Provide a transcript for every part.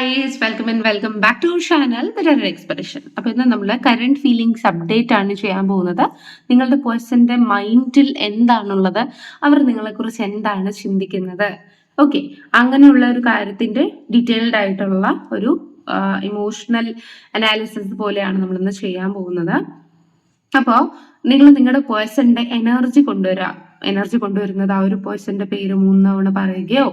Guys welcome and welcome back to channel mirror expression അപ്പൊ ഇന്ന് നമ്മൾ കറണ്ട് ഫീലിങ്സ് അപ്ഡേറ്റ് ആണ് ചെയ്യാൻ പോകുന്നത്. നിങ്ങളുടെ പേഴ്സന്റെ മൈൻഡിൽ എന്താണുള്ളത് അവർ നിങ്ങളെ കുറിച്ച് എന്താണ് ചിന്തിക്കുന്നത്? ഓക്കെ അങ്ങനെയുള്ള ഒരു കാര്യത്തിന്റെ ഡീറ്റെയിൽഡ് ആയിട്ടുള്ള ഒരു ഇമോഷണൽ അനാലിസിസ് പോലെയാണ് നമ്മൾ ഇന്ന് ചെയ്യാൻ പോകുന്നത്. അപ്പോൾ നിങ്ങൾ നിങ്ങളുടെ പേഴ്സന്റെ എനർജി കൊണ്ടുവരാം. എനർജി കൊണ്ടുവരുന്നത് ആ ഒരു പേഴ്സന്റെ പേര് മൂന്ന് തവണ പറയുകയോ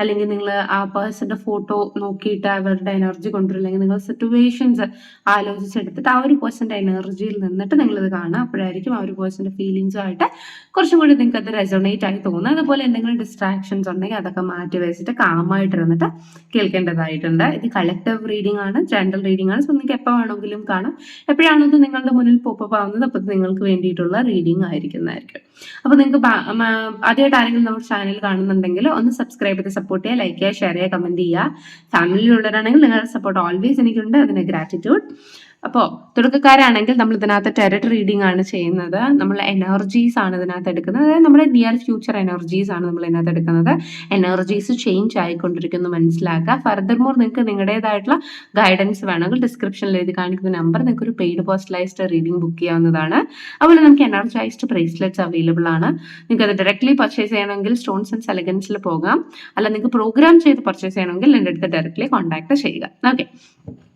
അല്ലെങ്കിൽ നിങ്ങൾ ആ പേഴ്സന്റെ ഫോട്ടോ നോക്കിയിട്ട് അവരുടെ എനർജി കൊണ്ടുവരും അല്ലെങ്കിൽ നിങ്ങൾ സിറ്റുവേഷൻസ് ആലോചിച്ചെടുത്തിട്ട് ആ ഒരു പേഴ്സന്റെ എനർജിയിൽ നിന്നിട്ട് നിങ്ങളിത് കാണുക. അപ്പോഴായിരിക്കും ആ ഒരു പേഴ്സന്റെ ഫീലിങ്സും ആയിട്ട് കുറച്ചും കൂടി നിങ്ങൾക്ക് അത് റെസോണേറ്റ് ആയി തോന്നുക അതുപോലെ എന്തെങ്കിലും ഡിസ്ട്രാക്ഷൻസ് ഉണ്ടെങ്കിൽ അതൊക്കെ മാറ്റി വെച്ചിട്ട് കാമായിട്ട് ഇരുന്നിട്ട് കേൾക്കേണ്ടതായിട്ടുണ്ട്. ഇത് കളക്റ്റീവ് റീഡിംഗ് ആണ് ജനറൽ റീഡിംഗ് ആണ്. സോ നിങ്ങൾക്ക് എപ്പോൾ വേണമെങ്കിലും കാണാം. എപ്പോഴാണോ ഇത് നിങ്ങളുടെ മുന്നിൽ പോപ്പപ്പ് ആവുന്നത് അപ്പോൾ നിങ്ങൾക്ക് വേണ്ടിയിട്ടുള്ള റീഡിംഗ് ആയിരിക്കുന്നതായിരിക്കും. അപ്പോൾ നിങ്ങൾക്ക് ആദ്യമായിട്ട് ആരെങ്കിലും നമ്മുടെ ചാനൽ കാണുന്നുണ്ടെങ്കിൽ ഒന്ന് സബ്സ്ക്രൈബ് ചെയ്ത് സപ്പോർട്ട് ചെയ്യുക ലൈക്ക് ചെയ്യുക ഷെയർ ചെയ്യുക കമന്റ് ചെയ്യുക. ഫാമിലിയിലുള്ളവരാണെങ്കിൽ നിങ്ങളുടെ സപ്പോർട്ട് ഓൾവേസ് എനിക്കുണ്ട്. അതിന് ഗ്രാറ്റിറ്റ്യൂഡ് അപ്പോൾ തുടക്കക്കാരാണെങ്കിൽ നമ്മൾ ഇതിനകത്ത് ടെററ്റ് റീഡിംഗ് ആണ് ചെയ്യുന്നത്. നമ്മൾ എനർജീസ് ആണ് ഇതിനകത്ത് എടുക്കുന്നത്. അതായത് നമ്മുടെ നിയർ ഫ്യൂച്ചർ എനർജീസ് ആണ് നമ്മൾ ഇതിനകത്ത് എടുക്കുന്നത്. എനർജീസ് ചേഞ്ച് ആയിക്കൊണ്ടിരിക്കുന്നു മനസ്സിലാക്കുക. ഫർദർ മോർ നിങ്ങൾക്ക് നിങ്ങളുടേതായിട്ടുള്ള ഗൈഡൻസ് വേണമെങ്കിൽ ഡിസ്ക്രിപ്ഷനിൽ എഴുതി കാണിക്കുന്ന നമ്പർ നിങ്ങൾക്ക് ഒരു പെയ്ഡ് പേഴ്സണലൈസ്ഡ് റീഡിംഗ് ബുക്ക് ചെയ്യാവുന്നതാണ്. അതുപോലെ നമുക്ക് എനർജൈസ്ഡ് ബ്രേസ്ലെറ്റ്സ് അവൈലബിൾ ആണ്. നിങ്ങൾക്ക് അത് ഡയറക്ട്ലി പർച്ചേസ് ചെയ്യണമെങ്കിൽ സ്റ്റോൺസ് ആൻഡ് സെലഗൻസിൽ പോകാം. അല്ല നിങ്ങൾക്ക് പ്രോഗ്രാം ചെയ്ത് പർച്ചേസ് ചെയ്യണമെങ്കിൽ എന്റെ അടുത്ത് ഡയറക്ട്ലി കോൺടാക്ട് ചെയ്യുക. ഓക്കെ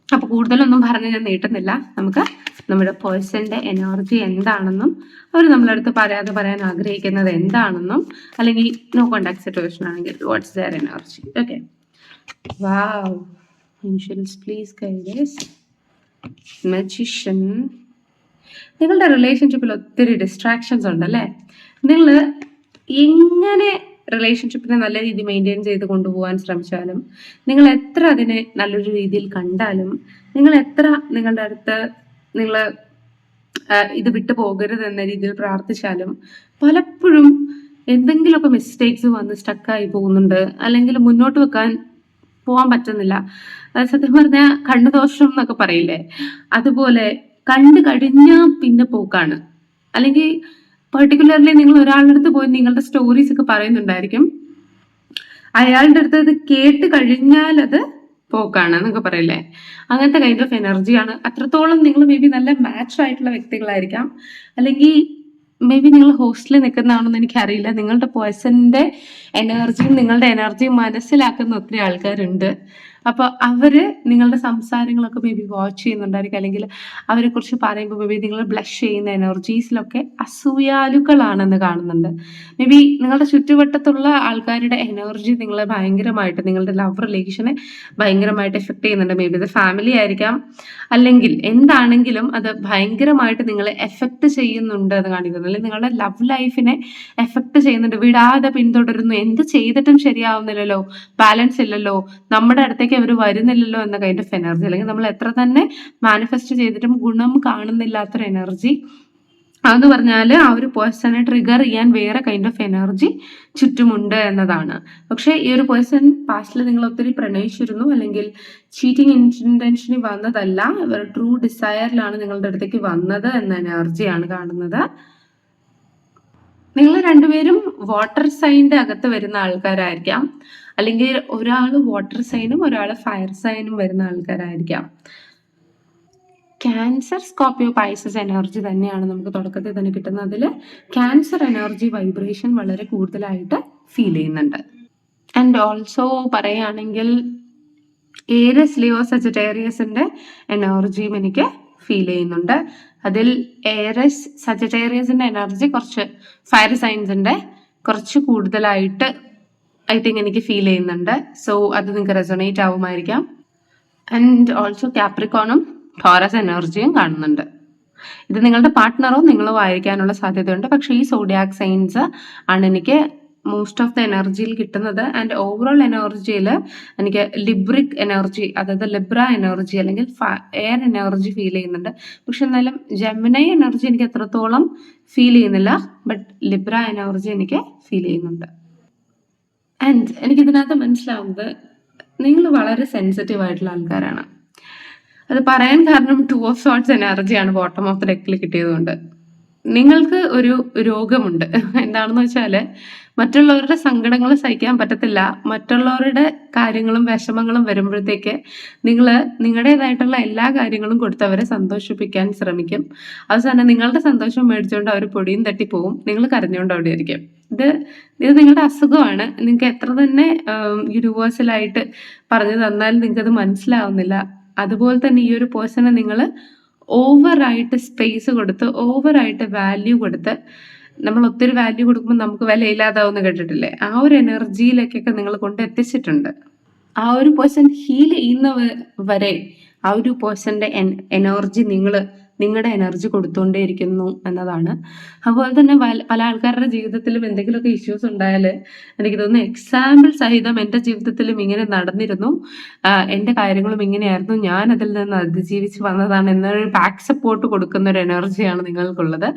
അപ്പൊ കൂടുതലൊന്നും പറഞ്ഞ് ഞാൻ നീട്ടുന്നില്ല. നമുക്ക് നമ്മുടെ പേഴ്സന്റെ എനർജി എന്താണെന്നും അവർ നമ്മളടുത്ത് പറയാതെ പറയാൻ ആഗ്രഹിക്കുന്നത് എന്താണെന്നും അല്ലെങ്കിൽ നോ കോണ്ടാക്ട് സിറ്റുവേഷൻ ആണെങ്കിൽ what's their energy okay wow please guiders magician നിങ്ങളുടെ റിലേഷൻഷിപ്പിൽ ഒത്തിരി ഡിസ്ട്രാക്ഷൻസ് ഉണ്ടല്ലേ? നിങ്ങൾ എങ്ങനെ റിലേഷൻഷിപ്പിനെ നല്ല രീതിയിൽ മെയിന്റെയിൻ ചെയ്ത് കൊണ്ടുപോകാൻ ശ്രമിച്ചാലും നിങ്ങൾ എത്ര അതിനെ നല്ലൊരു രീതിയിൽ കണ്ടാലും നിങ്ങൾ എത്ര നിങ്ങളുടെ അടുത്ത് നിങ്ങൾ ഇത് വിട്ടു പോകരുത് എന്ന രീതിയിൽ പ്രാർത്ഥിച്ചാലും പലപ്പോഴും എന്തെങ്കിലുമൊക്കെ മിസ്റ്റേക്സ് വന്ന് സ്റ്റക്കായി പോകുന്നുണ്ട്. അല്ലെങ്കിൽ മുന്നോട്ട് വെക്കാൻ പോകാൻ പറ്റുന്നില്ല. സത്യം പറഞ്ഞാൽ കണ്ണുദോഷം എന്നൊക്കെ പറയില്ലേ? അതുപോലെ കണ്ടു കഴിഞ്ഞാൽ പിന്നെ പോക്കാണ്. അല്ലെങ്കിൽ പെർട്ടിക്കുലർലി നിങ്ങൾ ഒരാളുടെ അടുത്ത് പോയി നിങ്ങളുടെ സ്റ്റോറീസ് ഒക്കെ പറയുന്നുണ്ടായിരിക്കും. അയാളുടെ അടുത്ത് അത് കേട്ട് കഴിഞ്ഞാൽ അത് പോക്കാണ് എന്നൊക്കെ പറയില്ലേ? അങ്ങനത്തെ കൈൻഡ് ഓഫ് എനർജിയാണ് അത്രത്തോളം നിങ്ങൾ മേ ബി നല്ല മാച്ച് ആയിട്ടുള്ള വ്യക്തികളായിരിക്കാം. അല്ലെങ്കിൽ മേ ബി നിങ്ങൾ ഹോസ്റ്റലിൽ നിൽക്കുന്നതാണെന്ന് എനിക്കറിയില്ല. നിങ്ങളുടെ പേഴ്സണിന്റെ എനർജിയും നിങ്ങളുടെ എനർജിയും മനസ്സിലാക്കുന്ന ഒത്തിരി ആൾക്കാരുണ്ട്. അപ്പൊ അവർ നിങ്ങളുടെ സംസാരങ്ങളൊക്കെ മേ ബി വാച്ച് ചെയ്യുന്നുണ്ടായിരിക്കും. അല്ലെങ്കിൽ അവരെ കുറിച്ച് പറയുമ്പോൾ മേ ബി നിങ്ങൾ ബ്ലഷ് ചെയ്യുന്ന എനർജീസിലൊക്കെ അസൂയാലുക്കളാണെന്ന് കാണുന്നുണ്ട്. മേ ബി നിങ്ങളുടെ ചുറ്റുവട്ടത്തുള്ള ആൾക്കാരുടെ എനർജി നിങ്ങളെ ഭയങ്കരമായിട്ട് നിങ്ങളുടെ ലവ് റിലേഷനെ ഭയങ്കരമായിട്ട് എഫക്ട് ചെയ്യുന്നുണ്ട്. മേ ബി ഇത് ഫാമിലി ആയിരിക്കാം. അല്ലെങ്കിൽ എന്താണെങ്കിലും അത് ഭയങ്കരമായിട്ട് നിങ്ങളെ എഫക്ട് ചെയ്യുന്നുണ്ട് എന്ന് കാണിക്കുന്നു. അല്ലെങ്കിൽ നിങ്ങളുടെ ലവ് ലൈഫിനെ എഫക്ട് ചെയ്യുന്നുണ്ട്. വിടാതെ പിന്തുടരുന്നു. എന്ത് ചെയ്തിട്ടും ശരിയാവുന്നില്ലല്ലോ. ബാലൻസ് ഇല്ലല്ലോ. നമ്മുടെ അടുത്തേക്ക് അവർ വരുന്നില്ലല്ലോ എന്ന കൈൻഡ് ഓഫ് എനർജി അല്ലെങ്കിൽ നമ്മൾ എത്ര തന്നെ മാനിഫെസ്റ്റ് ചെയ്തിട്ടും ഗുണം കാണുന്നില്ലാത്തൊരു എനർജി അതെന്ന് പറഞ്ഞാൽ ആ ഒരു പേഴ്സണെ ട്രിഗർ ചെയ്യാൻ വേറെ കൈൻഡ് ഓഫ് എനർജി ചുറ്റുമുണ്ട് എന്നതാണ്. പക്ഷേ ഈ ഒരു പേഴ്സൺ പാസ്റ്റിൽ നിങ്ങൾ ഒത്തിരി പ്രണയിച്ചിരുന്നു അല്ലെങ്കിൽ ചീറ്റിംഗ് ഇന്റൻഷന് വന്നതല്ല ട്രൂ ഡിസയറിലാണ് നിങ്ങളുടെ അടുത്തേക്ക് വന്നത് എന്ന എനർജിയാണ് കാണുന്നത്. നിങ്ങൾ രണ്ടുപേരും വാട്ടർ സൈന്റെ അകത്ത് വരുന്ന ആൾക്കാരായിരിക്കാം. അല്ലെങ്കിൽ ഒരാൾ വാട്ടർ സൈനും ഒരാൾ ഫയർ സൈനും വരുന്ന ആൾക്കാരായിരിക്കാം. ക്യാൻസർ സ്കോപ്പിയോ പൈസസ് എനർജി തന്നെയാണ് നമുക്ക് തുടക്കത്തിൽ തന്നെ കിട്ടുന്നത്. അതിൽ ക്യാൻസർ എനർജി വൈബ്രേഷൻ വളരെ കൂടുതലായിട്ട് ഫീൽ ചെയ്യുന്നുണ്ട്. ആൻഡ് ഓൾസോ പറയുകയാണെങ്കിൽ ഏരസ് ലിയോ സജിറ്റേറിയസിന്റെ എനർജിയും എനിക്ക് ഫീൽ ചെയ്യുന്നുണ്ട്. അതിൽ ഏറസ് സജറ്റേറിയസിന്റെ എനർജി കുറച്ച് ഫയർ സയൻസിന്റെ കുറച്ച് കൂടുതലായിട്ട് ഐ തിങ്ക് എനിക്ക് ഫീൽ ചെയ്യുന്നുണ്ട്. സോ അത് നിങ്ങൾക്ക് റെസൊണേറ്റ് ആവുമായിരിക്കാം. ആൻഡ് ഓൾസോ ക്യാപ്രിക്കോണും ടോറസ് എനർജിയും കാണുന്നുണ്ട്. ഇത് നിങ്ങളുടെ പാർട്ട്ണറോ നിങ്ങളോ ആയിരിക്കാനുള്ള സാധ്യതയുണ്ട്. പക്ഷേ ഈ സോഡിയാക് സൈൻസ് ആണ് എനിക്ക് മോസ്റ്റ് ഓഫ് ദ എനർജിയിൽ കിട്ടുന്നത്. ആൻഡ് ഓവറോൾ എനർജിയിൽ എനിക്ക് ലിബ്രിക് എനർജി അതായത് ലിബ്ര എനർജി അല്ലെങ്കിൽ എയർ എനർജി ഫീൽ ചെയ്യുന്നുണ്ട്. പക്ഷെ എന്നാലും ജെമിനൈ എനർജി എനിക്ക് എത്രത്തോളം ഫീൽ ചെയ്യുന്നില്ല ബട്ട് ലിബ്ര എനർജി എനിക്ക് ഫീൽ ചെയ്യുന്നുണ്ട്. ആൻഡ് എനിക്കിതിനകത്ത് മനസ്സിലാവുന്നത് നിങ്ങൾ വളരെ സെൻസിറ്റീവ് ആയിട്ടുള്ള ആൾക്കാരാണ്. അത് പറയാൻ കാരണം ടു ഓഫ് ഷോർട്ട്സ് എനർജിയാണ് ബോട്ടം ഓഫ് ദ ഡെക്കിൽ കിട്ടിയതുകൊണ്ട്. നിങ്ങൾക്ക് ഒരു രോഗമുണ്ട്. എന്താണെന്ന് വെച്ചാൽ മറ്റുള്ളവരുടെ സങ്കടങ്ങൾ സഹിക്കാൻ പറ്റത്തില്ല. മറ്റുള്ളവരുടെ കാര്യങ്ങളും വിഷമങ്ങളും വരുമ്പോഴത്തേക്ക് നിങ്ങൾ നിങ്ങളുടേതായിട്ടുള്ള എല്ലാ കാര്യങ്ങളും കൊടുത്ത് അവരെ സന്തോഷിപ്പിക്കാൻ ശ്രമിക്കും. അവസാനം നിങ്ങളുടെ സന്തോഷം മേടിച്ചുകൊണ്ട് അവർ പൊടിയും തട്ടിപ്പോവും നിങ്ങൾ കരഞ്ഞുകൊണ്ട് അവിടെ ആയിരിക്കും ഇത് ഇത് നിങ്ങളുടെ അസുഖമാണ്. നിങ്ങൾക്ക് എത്ര തന്നെ യൂണിവേഴ്സലായിട്ട് പറഞ്ഞു തന്നാലും നിങ്ങൾക്കത് മനസ്സിലാവുന്നില്ല. അതുപോലെ തന്നെ ഈ ഒരു പേഴ്സണെ നിങ്ങൾ ഓവറായിട്ട് സ്പേസ് കൊടുത്ത് ഓവറായിട്ട് വാല്യൂ കൊടുത്ത് നമ്മൾ ഒത്തിരി വാല്യൂ കൊടുക്കുമ്പോൾ നമുക്ക് വിലയില്ലാതാവുന്ന കേട്ടിട്ടില്ലേ? ആ ഒരു എനർജിയിലേക്കൊക്കെ നിങ്ങൾ കൊണ്ട് എത്തിച്ചിട്ടുണ്ട്. ആ ഒരു പേഴ്സൺ ഹീൽ ചെയ്യുന്ന വരെ ആ ഒരു പേഴ്സന്റെ എനർജി നിങ്ങൾ നിങ്ങളുടെ എനർജി കൊടുത്തുകൊണ്ടേയിരിക്കുന്നു എന്നതാണ്. അതുപോലെ തന്നെ പല ആൾക്കാരുടെ ജീവിതത്തിലും എന്തെങ്കിലുമൊക്കെ ഇഷ്യൂസ് ഉണ്ടായാൽ എനിക്ക് തോന്നുന്നു എക്സാമ്പിൾ സഹിതം എന്റെ ജീവിതത്തിലും ഇങ്ങനെ നടന്നിരുന്നു. എന്റെ കാര്യങ്ങളും ഇങ്ങനെയായിരുന്നു. ഞാൻ അതിൽ നിന്ന് അതിജീവിച്ച് വന്നതാണ് എന്നൊരു ബാക്ക് സപ്പോർട്ട് കൊടുക്കുന്ന ഒരു എനർജിയാണ് നിങ്ങൾക്കുള്ളത്.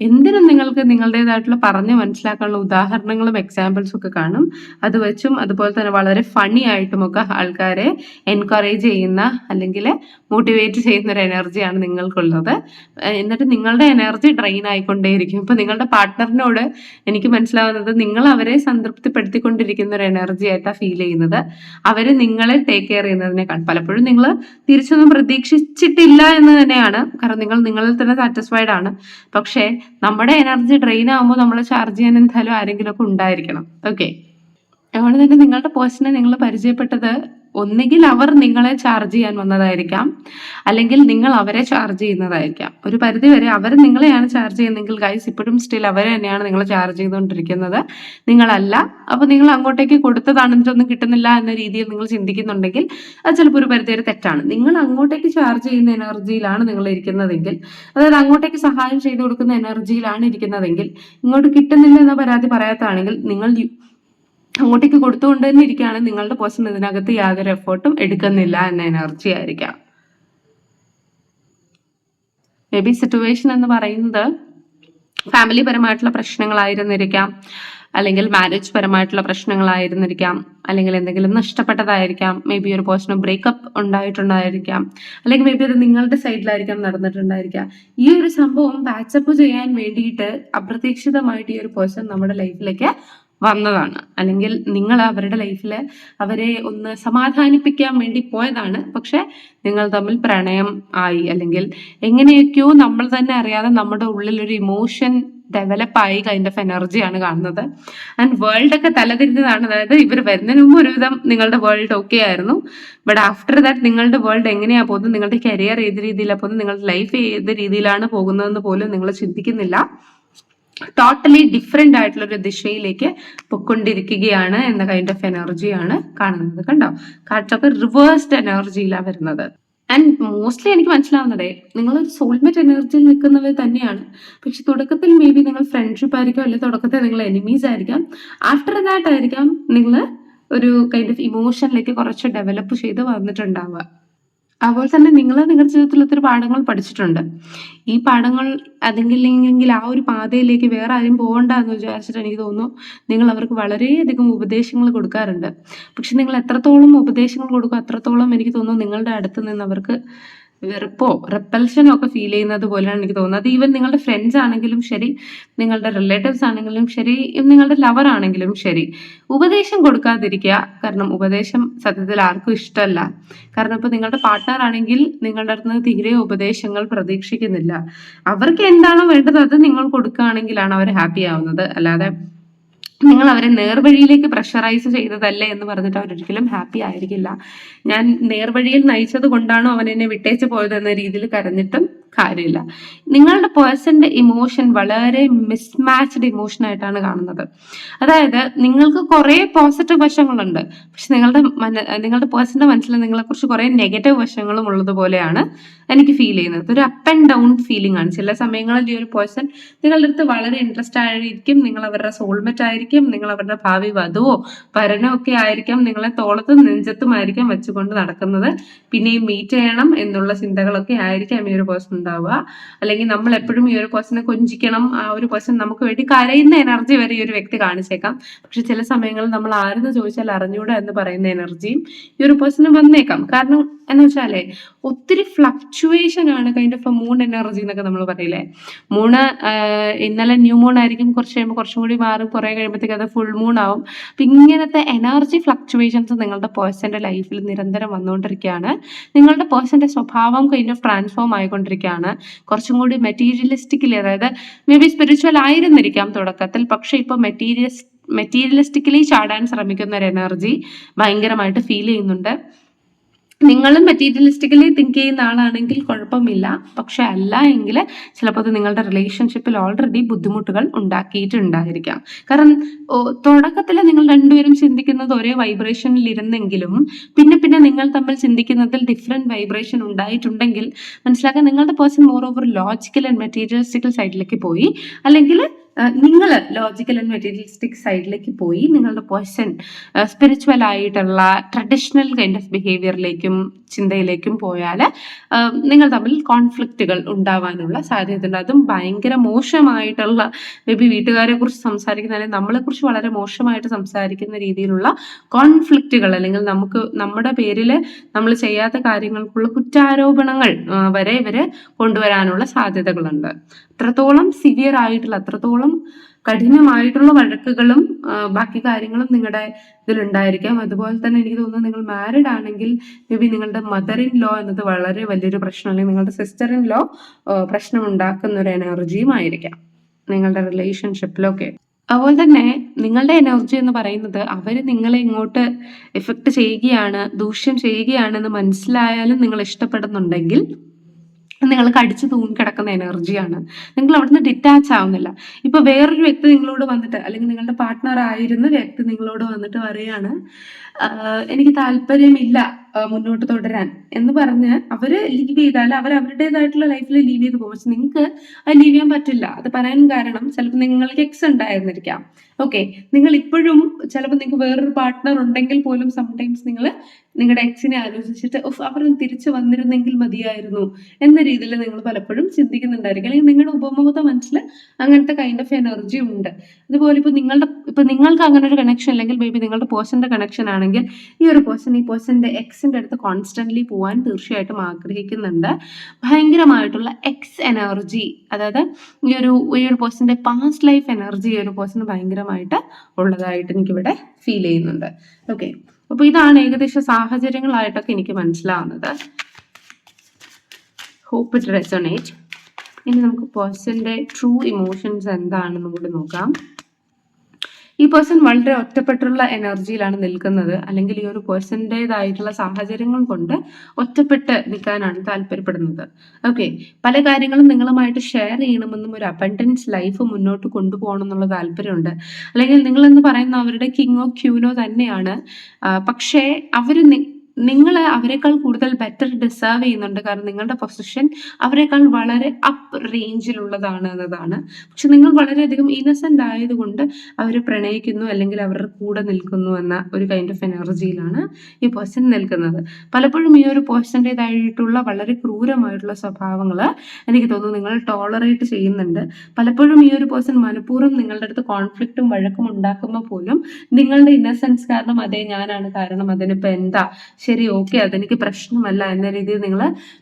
എന്തിനും നിങ്ങൾക്ക് നിങ്ങളുടേതായിട്ടുള്ള പറഞ്ഞ് മനസ്സിലാക്കാനുള്ള ഉദാഹരണങ്ങളും എക്സാമ്പിൾസും ഒക്കെ കാണും. അത് വെച്ചും അതുപോലെ തന്നെ വളരെ ഫണി ആയിട്ടുമൊക്കെ ആൾക്കാരെ എൻകറേജ് ചെയ്യുന്ന അല്ലെങ്കിൽ മോട്ടിവേറ്റ് ചെയ്യുന്ന ഒരു എനർജിയാണ് നിങ്ങൾക്കുള്ളത്. എന്നിട്ട് നിങ്ങളുടെ എനർജി ഡ്രെയിൻ ആയിക്കൊണ്ടേയിരിക്കും. ഇപ്പൊ നിങ്ങളുടെ പാർട്ട്ണറിനോട് എനിക്ക് മനസ്സിലാവുന്നത് നിങ്ങൾ അവരെ സംതൃപ്തിപ്പെടുത്തിക്കൊണ്ടിരിക്കുന്ന ഒരു എനർജി ആയിട്ടാ ഫീൽ ചെയ്യുന്നത്. അവർ നിങ്ങളെ ടേക്ക് കെയർ ചെയ്യുന്നതിനേക്കാൾ. പലപ്പോഴും നിങ്ങൾ തിരിച്ചൊന്നും പ്രതീക്ഷിച്ചിട്ടില്ല എന്ന് തന്നെയാണ്. കാരണം നിങ്ങൾ നിങ്ങളിൽ തന്നെ സാറ്റിസ്ഫൈഡ് ആണ്. പക്ഷേ നമ്മുടെ എനർജി ഡ്രെയിൻ ആകുമ്പോൾ നമ്മൾ ചാർജ് ചെയ്യാൻ എന്തായാലും ആരെങ്കിലും ഒക്കെ ഉണ്ടായിരിക്കണം. ഓക്കെ അതുകൊണ്ട് തന്നെ നിങ്ങളുടെ പേഴ്സണെ നിങ്ങൾ പരിചയപ്പെട്ടത് ഒന്നുകിൽ അവർ നിങ്ങളെ ചാർജ് ചെയ്യാൻ വന്നതായിരിക്കാം അല്ലെങ്കിൽ നിങ്ങൾ അവരെ ചാർജ് ചെയ്യുന്നതായിരിക്കാം. ഒരു പരിധി വരെ അവർ നിങ്ങളെയാണ് ചാർജ് ചെയ്യുന്നതെങ്കിൽ ഗൈസ് ഇപ്പോഴും സ്റ്റിൽ അവർ തന്നെയാണ് നിങ്ങൾ ചാർജ് ചെയ്തുകൊണ്ടിരിക്കുന്നത്. നിങ്ങളല്ല അപ്പൊ നിങ്ങൾ അങ്ങോട്ടേക്ക് കൊടുത്തതാണ് കൊടുത്തതാണെന്നിട്ടൊന്നും കിട്ടുന്നില്ല എന്ന രീതിയിൽ നിങ്ങൾ ചിന്തിക്കുന്നുണ്ടെങ്കിൽ അത് ചിലപ്പോൾ ഒരു പരിധി വരെ തെറ്റാണ്. നിങ്ങൾ അങ്ങോട്ടേക്ക് ചാർജ് ചെയ്യുന്ന എനർജിയിലാണ് നിങ്ങൾ ഇരിക്കുന്നതെങ്കിൽ അതായത് അങ്ങോട്ടേക്ക് സഹായം ചെയ്തു കൊടുക്കുന്ന എനർജിയിലാണ് ഇരിക്കുന്നതെങ്കിൽ ഇങ്ങോട്ട് കിട്ടുന്നില്ല എന്ന പരാതി പറയാത്തതാണെങ്കിൽ നിങ്ങൾ അങ്ങോട്ടേക്ക് കൊടുത്തുകൊണ്ട് തന്നെ ഇരിക്കുകയാണെങ്കിൽ നിങ്ങളുടെ പേഴ്സൺ ഇതിനകത്ത് യാതൊരു എഫേർട്ടും എടുക്കുന്നില്ല എന്ന എനർജി ആയിരിക്കാം. മേ ബി സിറ്റുവേഷൻ എന്ന് പറയുന്നത് ഫാമിലി പരമായിട്ടുള്ള പ്രശ്നങ്ങളായിരുന്നിരിക്കാം. അല്ലെങ്കിൽ മാരേജ് പരമായിട്ടുള്ള പ്രശ്നങ്ങളായിരുന്നിരിക്കാം. അല്ലെങ്കിൽ എന്തെങ്കിലും നഷ്ടപ്പെട്ടതായിരിക്കാം. മേ ബി ഒരു പേഴ്സണൽ ബ്രേക്കപ്പ് ഉണ്ടായിട്ടുണ്ടായിരിക്കാം. അല്ലെങ്കിൽ മേ ബി അത് നിങ്ങളുടെ സൈഡിലായിരിക്കാം നടന്നിട്ടുണ്ടായിരിക്കാം. ഈ ഒരു സംഭവം പാച്ചപ്പ് ചെയ്യാൻ വേണ്ടിയിട്ട് അപ്രതീക്ഷിതമായിട്ട് ഈ ഒരു പേഴ്സൺ നമ്മുടെ ലൈഫിലേക്ക് വന്നതാണ്. അല്ലെങ്കിൽ നിങ്ങൾ അവരുടെ ലൈഫിൽ അവരെ ഒന്ന് സമാധാനിപ്പിക്കാൻ വേണ്ടി പോയതാണ്. പക്ഷെ നിങ്ങൾ തമ്മിൽ പ്രണയം ആയി. അല്ലെങ്കിൽ എങ്ങനെയൊക്കെയോ നമ്മൾ തന്നെ അറിയാതെ നമ്മുടെ ഉള്ളിൽ ഒരു ഇമോഷൻ ഡെവലപ്പായി കൈൻഡ് ഓഫ് എനർജിയാണ് കാണുന്നത്. ആൻഡ് വേൾഡ് ഒക്കെ തലതിരിഞ്ഞതാണ്. അതായത് ഇവർ വരുന്നതിന് മുമ്പ് ഒരുവിധം നിങ്ങളുടെ വേൾഡ് ഓക്കെ ആയിരുന്നു. ബട്ട് ആഫ്റ്റർ ദാറ്റ് നിങ്ങളുടെ വേൾഡ് എങ്ങനെയാ പോകുന്നത്? നിങ്ങളുടെ കരിയർ ഏത് രീതിയിലാണ് പോകുന്നത്? നിങ്ങളുടെ ലൈഫ് ഏത് രീതിയിലാണ് പോകുന്നതെന്ന് പോലും നിങ്ങൾ ചിന്തിക്കുന്നില്ല. ടോട്ടലി ഡിഫറെന്റ് ആയിട്ടുള്ള ഒരു ദിശയിലേക്ക് പൊക്കൊണ്ടിരിക്കുകയാണ് എന്ന കൈൻഡ് ഓഫ് എനർജിയാണ് കാണുന്നത്. കണ്ടോ? കാറ്റൊക്കെ റിവേഴ്സ്ഡ് എനർജിയിലാണ് വരുന്നത്. ആൻഡ് മോസ്റ്റ്ലി എനിക്ക് മനസ്സിലാവുന്നതേ നിങ്ങൾ ഒരു സോൾമേറ്റ് എനർജിയിൽ നിൽക്കുന്നവർ തന്നെയാണ്. പക്ഷെ തുടക്കത്തിൽ മേ ബി നിങ്ങൾ ഫ്രണ്ട്ഷിപ്പ് ആയിരിക്കും അല്ലെങ്കിൽ തുടക്കത്തിൽ നിങ്ങൾ എനിമീസ് ആയിരിക്കാം. ആഫ്റ്റർ ദാറ്റ് ആയിരിക്കാം നിങ്ങൾ ഒരു കൈൻഡ് ഓഫ് ഇമോഷനിലേക്ക് കുറച്ച് ഡെവലപ്പ് ചെയ്ത് വന്നിട്ടുണ്ടാവുക. അതുപോലെ തന്നെ നിങ്ങൾ നിങ്ങളുടെ ജീവിതത്തിൽ ഒത്തിരി പാഠങ്ങൾ പഠിച്ചിട്ടുണ്ട്. ഈ പാഠങ്ങൾ അതെങ്കിലെങ്കിൽ ആ ഒരു പാതയിലേക്ക് വേറെ ആരും പോകണ്ട എന്ന് വിചാരിച്ചിട്ട് എനിക്ക് തോന്നുന്നു നിങ്ങൾ അവർക്ക് വളരെയധികം ഉപദേശങ്ങൾ കൊടുക്കാറുണ്ട്. പക്ഷെ നിങ്ങൾ എത്രത്തോളം ഉപദേശങ്ങൾ കൊടുക്കും അത്രത്തോളം എനിക്ക് തോന്നുന്നു നിങ്ങളുടെ അടുത്ത് നിന്ന് അവർക്ക് വെറുപ്പോ റെപ്പൽഷനോ ഒക്കെ ഫീൽ ചെയ്യുന്നത് പോലെയാണ് എനിക്ക് തോന്നുന്നത്. ഈവൻ നിങ്ങളുടെ ഫ്രണ്ട്സ് ആണെങ്കിലും ശരി നിങ്ങളുടെ റിലേറ്റീവ്സ് ആണെങ്കിലും ശരി നിങ്ങളുടെ ലവർ ആണെങ്കിലും ശരി. ഉപദേശം കൊടുക്കാതിരിക്കുക. കാരണം ഉപദേശം സത്യത്തിൽ ആർക്കും ഇഷ്ടമല്ല. കാരണം ഇപ്പൊ നിങ്ങളുടെ പാർട്ട്ണർ ആണെങ്കിൽ നിങ്ങളുടെ അടുത്ത് നിന്ന് തീരെ ഉപദേശങ്ങൾ പ്രതീക്ഷിക്കുന്നില്ല. അവർക്ക് എന്താണോ വേണ്ടത് അത് നിങ്ങൾ കൊടുക്കുകയാണെങ്കിലാണ് അവർ ഹാപ്പി ആവുന്നത്. അല്ലാതെ നിങ്ങൾ അവരെ നേർവഴിയിലേക്ക് പ്രഷറൈസ് ചെയ്തതല്ലേ എന്ന് പറഞ്ഞിട്ട് അവരൊരിക്കലും ഹാപ്പി ആയിരിക്കില്ല. ഞാൻ നേർവഴിയിൽ നയിച്ചത് കൊണ്ടാണോ അവൻ എന്നെ വിട്ടേച്ച് പോയതെന്ന രീതിയിൽ കരഞ്ഞിട്ടും കാര്യമില്ല. നിങ്ങളുടെ പേഴ്സന്റെ ഇമോഷൻ വളരെ മിസ്മാച്ച്ഡ് ഇമോഷൻ ആയിട്ടാണ് കാണുന്നത്. അതായത് നിങ്ങൾക്ക് കുറെ പോസിറ്റീവ് വശങ്ങളുണ്ട്. പക്ഷെ നിങ്ങളുടെ നിങ്ങളുടെ പേഴ്സന്റെ മനസ്സിൽ നിങ്ങളെ കുറിച്ച് കുറെ നെഗറ്റീവ് വശങ്ങളും ഉള്ളതുപോലെയാണ് എനിക്ക് ഫീൽ ചെയ്യുന്നത്. ഒരു അപ്പ് ആൻഡ് ഡൗൺ ഫീലിംഗ് ആണ്. ചില സമയങ്ങളിൽ ഈ ഒരു പേഴ്സൺ നിങ്ങളുടെ അടുത്ത് വളരെ ഇൻട്രസ്റ്റ് ആയിരിക്കും. നിങ്ങൾ അവരുടെ സോൾമെറ്റ് ആയിരിക്കും. നിങ്ങൾ അവരുടെ ഭാവി വധുവോ വരനോ ഒക്കെ ആയിരിക്കാം. നിങ്ങളെ തോളത്തും നെഞ്ചത്തും ആയിരിക്കാം വെച്ചുകൊണ്ട് നടക്കുന്നത്. പിന്നെയും മീറ്റ് ചെയ്യണം എന്നുള്ള ചിന്തകളൊക്കെ ആയിരിക്കാം ഈ ഒരു പേഴ്സൺ ഉണ്ടാവുക. അല്ലെങ്കിൽ നമ്മൾ എപ്പോഴും ഈ ഒരു പേഴ്സണെ കൊഞ്ചിക്കണം. ആ ഒരു പേഴ്സൺ നമുക്ക് വേണ്ടി കരയുന്ന എനർജി വരെ ഈ ഒരു വ്യക്തി കാണിച്ചേക്കാം. പക്ഷെ ചില സമയങ്ങളിൽ നമ്മൾ ആരെന്ന് ചോദിച്ചാൽ അറിഞ്ഞൂടാ എന്ന് പറയുന്ന എനർജിയും ഈ ഒരു പേഴ്സണ് വന്നേക്കാം. കാരണം എന്ന് വെച്ചാലേ ഒത്തിരി ഫ്ലക്ച്വേഷൻ ആണ് കൈൻഡ് ഓഫ് മൂൺ എനർജി എന്നൊക്കെ നമ്മൾ പറയില്ലേ? മൂണ് ഇന്നലെ ന്യൂ മൂൺ ആയിരിക്കും. കുറച്ച് കഴിയുമ്പോൾ കുറച്ചും കൂടി മാറും. കുറേ കഴിയുമ്പോഴത്തേക്ക് അത് ഫുൾ മൂൺ ആവും. അപ്പം ഇങ്ങനത്തെ എനർജി ഫ്ലക്ച്വേഷൻസ് നിങ്ങളുടെ പേഴ്സന്റെ ലൈഫിൽ നിരന്തരം വന്നുകൊണ്ടിരിക്കുകയാണ്. നിങ്ങളുടെ പേഴ്സന്റെ സ്വഭാവം കൈൻഡ് ഓഫ് ട്രാൻസ്ഫോം ആയിക്കൊണ്ടിരിക്കുകയാണ് കുറച്ചും കൂടി മെറ്റീരിയലിസ്റ്റിക്കലി അതായത് മേ ബി സ്പിരിച്വൽ ആയിരുന്നിരിക്കാം തുടക്കത്തിൽ പക്ഷെ ഇപ്പോൾ മെറ്റീരിയസ് മെറ്റീരിയലിസ്റ്റിക്കലി ചാടാൻ ശ്രമിക്കുന്ന ഒരു എനർജി ഭയങ്കരമായിട്ട് ഫീൽ ചെയ്യുന്നുണ്ട്. നിങ്ങളും മെറ്റീരിയലിസ്റ്റിക്കലി തിങ്ക് ചെയ്യുന്ന ആളാണെങ്കിൽ കുഴപ്പമില്ല. പക്ഷെ അല്ല എങ്കിൽ ചിലപ്പോൾ അത് നിങ്ങളുടെ റിലേഷൻഷിപ്പിൽ ഓൾറെഡി ബുദ്ധിമുട്ടുകൾ ഉണ്ടാക്കിയിട്ടുണ്ടായിരിക്കാം. കാരണം തുടക്കത്തിൽ നിങ്ങൾ രണ്ടുപേരും ചിന്തിക്കുന്നത് ഒരേ വൈബ്രേഷനിൽ ഇരുന്നെങ്കിലും പിന്നെ പിന്നെ നിങ്ങൾ തമ്മിൽ ചിന്തിക്കുന്നതിൽ ഡിഫറെന്റ് വൈബ്രേഷൻ ഉണ്ടായിട്ടുണ്ടെങ്കിൽ മനസ്സിലാക്കാൻ നിങ്ങളുടെ person more over logical and materialistical സൈഡിലേക്ക് പോയി. അല്ലെങ്കിൽ നിങ്ങൾ ലോജിക്കൽ ആൻഡ് മെറ്റീരിയലിസ്റ്റിക് സൈഡിലേക്ക് പോയി നിങ്ങളുടെ പേഴ്സൺ സ്പിരിച്വൽ ആയിട്ടുള്ള ട്രഡീഷണൽ കൈൻഡ് ഓഫ് ബിഹേവിയറിലേക്കും ചിന്തയിലേക്കും പോയാൽ നിങ്ങൾ തമ്മിൽ കോൺഫ്ലിക്റ്റുകൾ ഉണ്ടാവാനുള്ള സാധ്യതയുണ്ട്. അതും ഭയങ്കര മോശമായിട്ടുള്ള മേ ബി വീട്ടുകാരെ കുറിച്ച് സംസാരിക്കുന്ന അല്ലെങ്കിൽ നമ്മളെക്കുറിച്ച് വളരെ മോശമായിട്ട് സംസാരിക്കുന്ന രീതിയിലുള്ള കോൺഫ്ലിക്റ്റുകൾ അല്ലെങ്കിൽ നമുക്ക് നമ്മുടെ പേരിൽ നമ്മൾ ചെയ്യാത്ത കാര്യങ്ങൾക്കുള്ള കുറ്റാരോപണങ്ങൾ വരെ ഇവർ കൊണ്ടുവരാനുള്ള സാധ്യതകളുണ്ട്. അത്രത്തോളം സിവിയർ ആയിട്ടുള്ള അത്രത്തോളം കഠിനമായിട്ടുള്ള വഴക്കുകളും ബാക്കി കാര്യങ്ങളും നിങ്ങളുടെ ഇതിലുണ്ടായിരിക്കാം. അതുപോലെ തന്നെ എനിക്ക് തോന്നുന്നു നിങ്ങൾ മാരിഡ് ആണെങ്കിൽ മേ ബി നിങ്ങളുടെ മദർ ഇൻ ലോ എന്നത് വളരെ വലിയൊരു പ്രശ്നം അല്ലെങ്കിൽ നിങ്ങളുടെ സിസ്റ്റർ ഇൻ ലോ പ്രശ്നം ഉണ്ടാക്കുന്ന ഒരു എനർജിയും ആയിരിക്കാം നിങ്ങളുടെ റിലേഷൻഷിപ്പിലൊക്കെ അതുപോലെ തന്നെ നിങ്ങളുടെ എനർജി എന്ന് പറയുന്നത് അവർ നിങ്ങളെ ഇങ്ങോട്ട് എഫക്റ്റ് ചെയ്യുകയാണ് ദൂഷ്യം ചെയ്യുകയാണെന്ന് മനസ്സിലായാലും നിങ്ങൾ ഇഷ്ടപ്പെടുന്നുണ്ടെങ്കിൽ നിങ്ങൾക്ക് കടിച്ചു തൂങ്ങി കിടക്കുന്ന എനർജിയാണ് നിങ്ങൾ അവിടുന്ന് ഡിറ്റാച്ച് ആവുന്നില്ല. ഇപ്പൊ വേറൊരു വ്യക്തി നിങ്ങളോട് വന്നിട്ട് അല്ലെങ്കിൽ നിങ്ങളുടെ പാർട്ട്ണർ ആയിരുന്ന വ്യക്തി നിങ്ങളോട് വന്നിട്ട് പറയാണ് എനിക്ക് താല്പര്യമില്ല മുന്നോട്ട് തുടരാൻ എന്ന് പറഞ്ഞ് അവർ ലീവ് ചെയ്താൽ അവർ അവരുടേതായിട്ടുള്ള ലൈഫിൽ ലീവ് ചെയ്ത് പോകും. പക്ഷെ നിങ്ങൾക്ക് അത് ലീവ് ചെയ്യാൻ പറ്റില്ല. അത് പറയാൻ കാരണം ചിലപ്പോൾ നിങ്ങൾക്ക് എക്സ് ഉണ്ടായിരുന്നിരിക്കാം. ഓക്കെ നിങ്ങൾ ഇപ്പോഴും ചിലപ്പോൾ നിങ്ങൾക്ക് വേറൊരു പാർട്ട്ണർ ഉണ്ടെങ്കിൽ പോലും സംടൈംസ് നിങ്ങൾ നിങ്ങളുടെ എക്സിനെ ആലോചിച്ചിട്ട് ഓഫ് അവർ തിരിച്ചു വന്നിരുന്നെങ്കിൽ മതിയായിരുന്നു എന്ന രീതിയിൽ നിങ്ങൾ പലപ്പോഴും ചിന്തിക്കുന്നുണ്ടായിരിക്കും. അല്ലെങ്കിൽ നിങ്ങളുടെ ഉപമുഖത മനസ്സിൽ അങ്ങനത്തെ കൈൻഡ് ഓഫ് എനർജി ഉണ്ട്. അതുപോലെ ഇപ്പൊ നിങ്ങളുടെ ഇപ്പൊ നിങ്ങൾക്ക് അങ്ങനെ ഒരു കണക്ഷൻ അല്ലെങ്കിൽ ബേബി നിങ്ങളുടെ പേഴ്സന്റെ കണക്ഷൻ ആണെങ്കിൽ ഈ ഒരു പേഴ്സൺ ഈ പേഴ്സന്റെ എക്സിന്റെ അടുത്ത് കോൺസ്റ്റന്റ്ലി പോകാൻ തീർച്ചയായിട്ടും ആഗ്രഹിക്കുന്നുണ്ട്. ഭയങ്കരമായിട്ടുള്ള എക്സ് എനർജി അതായത് ഈ ഒരു ഈ ഒരു പേഴ്സന്റെ പാസ്റ്റ് ലൈഫ് എനർജി ഈ ഒരു പേഴ്സൺ ഭയങ്കരമായിട്ട് ഉള്ളതായിട്ട് എനിക്കിവിടെ ഫീൽ ചെയ്യുന്നുണ്ട്. ഓക്കെ അപ്പോൾ ഇതാണ് ഏകദേശ സാഹചര്യങ്ങളായിട്ടൊക്കെ എനിക്ക് മനസ്സിലാവുന്നത്. ഹോപ്പ് ഇറ്റ് റെസൊണേറ്റ് ഇനി നമുക്ക് പേഴ്സന്റെ ട്രൂ ഇമോഷൻസ് എന്താണെന്നും കൂടി നോക്കാം. ഈ പേഴ്സൺ വളരെ ഒറ്റപ്പെട്ടുള്ള എനർജിയിലാണ് നിൽക്കുന്നത്. അല്ലെങ്കിൽ ഈ ഒരു പേഴ്സന്റെതായിട്ടുള്ള സാഹചര്യങ്ങൾ കൊണ്ട് ഒറ്റപ്പെട്ട് നിൽക്കാനാണ് താല്പര്യപ്പെടുന്നത്. ഓക്കെ പല കാര്യങ്ങളും നിങ്ങളുമായിട്ട് ഷെയർ ചെയ്യണമെന്നും ഒരു അബണ്ടൻസ് ലൈഫ് മുന്നോട്ട് കൊണ്ടുപോകണം എന്നുള്ള താല്പര്യമുണ്ട്. അല്ലെങ്കിൽ നിങ്ങളെന്ന് പറയുന്ന അവരുടെ കിങ്ങോ ക്യൂനോ തന്നെയാണ്. പക്ഷേ അവർ നിങ്ങൾ അവരെക്കാൾ കൂടുതൽ ബെറ്റർ ഡിസേർവ് ചെയ്യുന്നുണ്ട്. കാരണം നിങ്ങളുടെ പൊസിഷൻ അവരെക്കാൾ വളരെ അപ്പ് റേഞ്ചിലുള്ളതാണ് എന്നതാണ്. പക്ഷെ നിങ്ങൾ വളരെയധികം ഇന്നസെന്റ് ആയതുകൊണ്ട് അവർ പ്രണയിക്കുന്നു അല്ലെങ്കിൽ അവരുടെ കൂടെ നിൽക്കുന്നു എന്ന ഒരു കൈൻഡ് ഓഫ് എനർജിയിലാണ് ഈ പേഴ്സൺ നിൽക്കുന്നത്. പലപ്പോഴും ഈ ഒരു പേഴ്സന്റേതായിട്ടുള്ള വളരെ ക്രൂരമായിട്ടുള്ള സ്വഭാവങ്ങൾ എനിക്ക് തോന്നുന്നു നിങ്ങൾ ടോളറേറ്റ് ചെയ്യുന്നുണ്ട്. പലപ്പോഴും ഈ ഒരു പേഴ്സൺ മനഃപൂർവം നിങ്ങളുടെ അടുത്ത് കോൺഫ്ലിക്റ്റും വഴക്കും ഉണ്ടാക്കുമ്പോൾ പോലും നിങ്ങളുടെ ഇന്നസെൻസ് കാരണം അതേ ഞാനാണ്. കാരണം അതിനിപ്പോൾ എന്താ ശരി ഓക്കെ അതെനിക്ക് പ്രശ്നമല്ല എന്ന രീതിയിൽ നിങ്ങൾ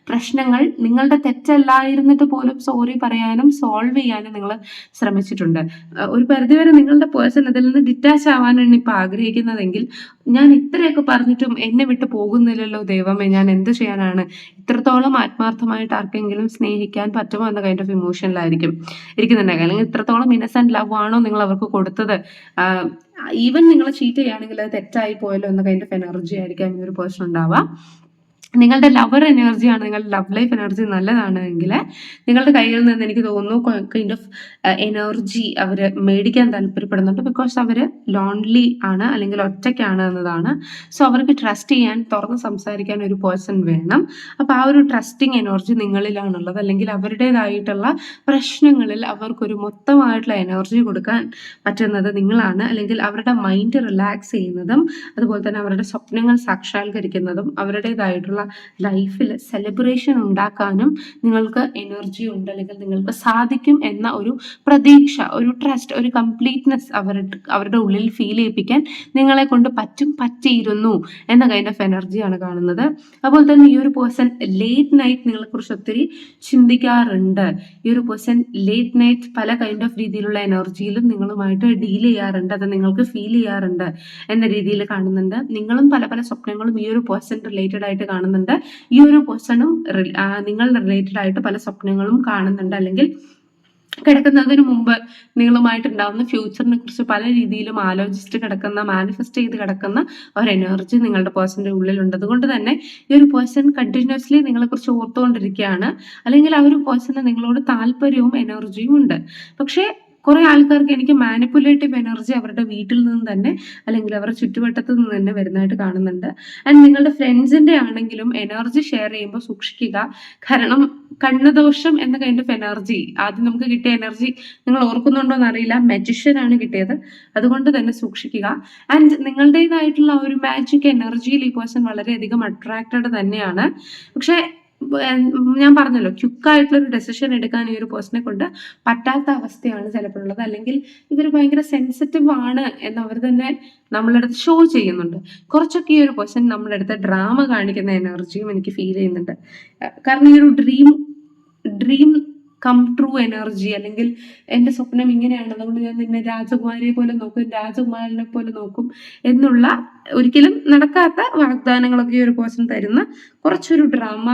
പ്രശ്നങ്ങൾ നിങ്ങളുടെ തെറ്റല്ലായിരുന്നിട്ട് പോലും സോറി പറയാനും സോൾവ് ചെയ്യാനും നിങ്ങൾ ശ്രമിച്ചിട്ടുണ്ട്. ഒരു പരിധിവരെ നിങ്ങളുടെ പേഴ്സൺ അതിൽ നിന്ന് ഡിറ്റാച്ച് ആവാനാണ് ഇപ്പം ആഗ്രഹിക്കുന്നതെങ്കിൽ ഞാൻ ഇത്രയൊക്കെ പറഞ്ഞിട്ടും എന്നെ വിട്ട് പോകുന്നില്ലല്ലോ ദൈവമേ ഞാൻ എന്ത് ചെയ്യാനാണ്? ഇത്രത്തോളം ആത്മാർത്ഥമായിട്ട് ആർക്കെങ്കിലും സ്നേഹിക്കാൻ പറ്റുമോ എന്ന കൈൻഡ് ഓഫ് ഇമോഷനിലായിരിക്കും ഇരിക്കുന്നുണ്ടെങ്കിൽ അല്ലെങ്കിൽ ഇത്രത്തോളം ഇന്നസെന്റ് ലവ് ആണോ നിങ്ങൾ അവർക്ക് കൊടുത്തത് ഈവൻ നിങ്ങൾ ചീറ്റ് ചെയ്യുകയാണെങ്കിൽ അത് തെറ്റായി പോയല്ലോ എന്നൊക്കെ അതിന്റെ എനർജി ആയിരിക്കാം ഈ ഒരു പേഴ്സൺ ഉണ്ടാവുക. നിങ്ങളുടെ ലവർ എനർജിയാണ് നിങ്ങളുടെ ലവ് ലൈഫ് എനർജി നല്ലതാണ് എങ്കിൽ നിങ്ങളുടെ കയ്യിൽ നിന്ന് എനിക്ക് തോന്നുന്നു കൈൻഡ് ഓഫ് എനർജി അവർ മേടിക്കാൻ താല്പര്യപ്പെടുന്നുണ്ട്. ബിക്കോസ് അവർ ലോൺലി ആണ് അല്ലെങ്കിൽ ഒറ്റയ്ക്കാണ് എന്നതാണ്. സോ അവർക്ക് ട്രസ്റ്റ് ചെയ്യാൻ തുറന്ന് സംസാരിക്കാൻ ഒരു പേഴ്സൺ വേണം. അപ്പോൾ ആ ഒരു ട്രസ്റ്റിംഗ് എനർജി നിങ്ങളിലാണുള്ളത്. അല്ലെങ്കിൽ അവരുടേതായിട്ടുള്ള പ്രശ്നങ്ങളിൽ അവർക്കൊരു മൊത്തമായിട്ടുള്ള എനർജി കൊടുക്കാൻ പറ്റുന്നത് നിങ്ങളാണ്. അല്ലെങ്കിൽ അവരുടെ മൈൻഡ് റിലാക്സ് ചെയ്യുന്നതും അതുപോലെ തന്നെ അവരുടെ സ്വപ്നങ്ങൾ സാക്ഷാത്കരിക്കുന്നതും അവരുടേതായിട്ടുള്ള നിങ്ങളുടെ ലൈഫിൽ സെലിബ്രേഷൻ ഉണ്ടാക്കാനും നിങ്ങൾക്ക് എനർജി ഉണ്ട് അല്ലെങ്കിൽ നിങ്ങൾക്ക് സാധിക്കും എന്ന ഒരു പ്രതീക്ഷ ഒരു ട്രസ്റ്റ് ഒരു കംപ്ലീറ്റ്നെസ് അവരുടെ അവരുടെ ഉള്ളിൽ ഫീൽ ചെയ്യിപ്പിക്കാൻ നിങ്ങളെ കൊണ്ട് പറ്റും പറ്റിയിരുന്നു എന്ന കൈൻഡ് ഓഫ് എനർജിയാണ് കാണുന്നത്. അതുപോലെ തന്നെ ഈ ഒരു പേഴ്സൺ ലേറ്റ് നൈറ്റ് നിങ്ങളെക്കുറിച്ച് ഒത്തിരി ചിന്തിക്കാറുണ്ട്. ഈ ഒരു പേഴ്സൺ ലേറ്റ് നൈറ്റ് പല കൈൻഡ് ഓഫ് രീതിയിലുള്ള എനർജിയിലും നിങ്ങളുമായിട്ട് ഡീൽ ചെയ്യാറുണ്ട് അത് നിങ്ങൾക്ക് ഫീൽ ചെയ്യാറുണ്ട് എന്ന രീതിയിൽ കാണുന്നുണ്ട്. നിങ്ങളും പല പല സ്വപ്നങ്ങളും ഈ ഒരു പേഴ്സൺ റിലേറ്റഡ് ആയിട്ട് കാണുന്നുണ്ട്. ഈ ഒരു പേഴ്സണും നിങ്ങൾ റിലേറ്റഡ് ആയിട്ട് പല സ്വപ്നങ്ങളും കാണുന്നുണ്ട്. അല്ലെങ്കിൽ കിടക്കുന്നതിന് മുമ്പ് നിങ്ങളുമായിട്ട് ഉണ്ടാവുന്ന ഫ്യൂച്ചറിനെ കുറിച്ച് പല രീതിയിലും ആലോചിച്ചിട്ട് കിടക്കുന്ന മാനിഫെസ്റ്റ് ചെയ്ത് കിടക്കുന്ന ഒരു എനർജി നിങ്ങളുടെ പേഴ്സന്റെ ഉള്ളിലുണ്ട്. അതുകൊണ്ട് തന്നെ ഈ ഒരു പേഴ്സൺ കണ്ടിന്യൂസ്ലി നിങ്ങളെ കുറിച്ച് ഓർത്തുകൊണ്ടിരിക്കുകയാണ്. അല്ലെങ്കിൽ ആ ഒരു പേഴ്സണ് നിങ്ങളോട് താല്പര്യവും എനർജിയും ഉണ്ട്. പക്ഷേ കുറെ ആൾക്കാർക്ക് എനിക്ക് മാനിപ്പുലേറ്റീവ് എനർജി അവരുടെ വീട്ടിൽ നിന്ന് തന്നെ അല്ലെങ്കിൽ അവരുടെ ചുറ്റുവട്ടത്തു നിന്ന് തന്നെ വരുന്നതായിട്ട് കാണുന്നുണ്ട്. ആൻഡ് നിങ്ങളുടെ ഫ്രണ്ട്സിന്റെ ആണെങ്കിലും എനർജി ഷെയർ ചെയ്യുമ്പോൾ സൂക്ഷിക്കുക. കാരണം കണ്ണുദോഷം എന്ന കൈൻഡ് ഓഫ് എനർജി ആദ്യം നമുക്ക് കിട്ടിയ എനർജി നിങ്ങൾ ഓർക്കുന്നുണ്ടോ എന്നറിയില്ല. മെജിഷ്യൻ ആണ് കിട്ടിയത്. അതുകൊണ്ട് തന്നെ സൂക്ഷിക്കുക. ആൻഡ് നിങ്ങളുടേതായിട്ടുള്ള ഒരു മാജിക് എനർജിയിൽ ഈ പേഴ്സൺ വളരെയധികം അട്രാക്റ്റഡ് തന്നെയാണ്. പക്ഷേ ഞാൻ പറഞ്ഞല്ലോ ക്യുക്കായിട്ടുള്ള ഒരു ഡെസിഷൻ എടുക്കാൻ ഈ ഒരു പേഴ്സണെ കൊണ്ട് പറ്റാത്ത അവസ്ഥയാണ് ചിലപ്പോൾ ഉള്ളത് അല്ലെങ്കിൽ ഇവർ ഭയങ്കര സെൻസിറ്റീവ് ആണ് എന്ന് അവർ തന്നെ നമ്മളുടെ അടുത്ത് ഷോ ചെയ്യുന്നുണ്ട്. കുറച്ചൊക്കെ ഈ ഒരു പേഴ്സൺ നമ്മുടെ അടുത്ത് ഡ്രാമ കാണിക്കുന്ന എനർജിയും എനിക്ക് ഫീൽ ചെയ്യുന്നുണ്ട്. കാരണം ഈ ഒരു dream dream come true energy അല്ലെങ്കിൽ എന്റെ സ്വപ്നം ഇങ്ങനെയാണ് അതുകൊണ്ട് ഞാൻ നിന്നെ രാജകുമാരിയെ പോലെ നോക്കും രാജകുമാരനെ പോലെ നോക്കും എന്നുള്ള ഒരിക്കലും നടക്കാത്ത വാഗ്ദാനങ്ങളൊക്കെ ഈ ഒരു പേഴ്സൺ തരുന്ന കുറച്ചൊരു ഡ്രാമ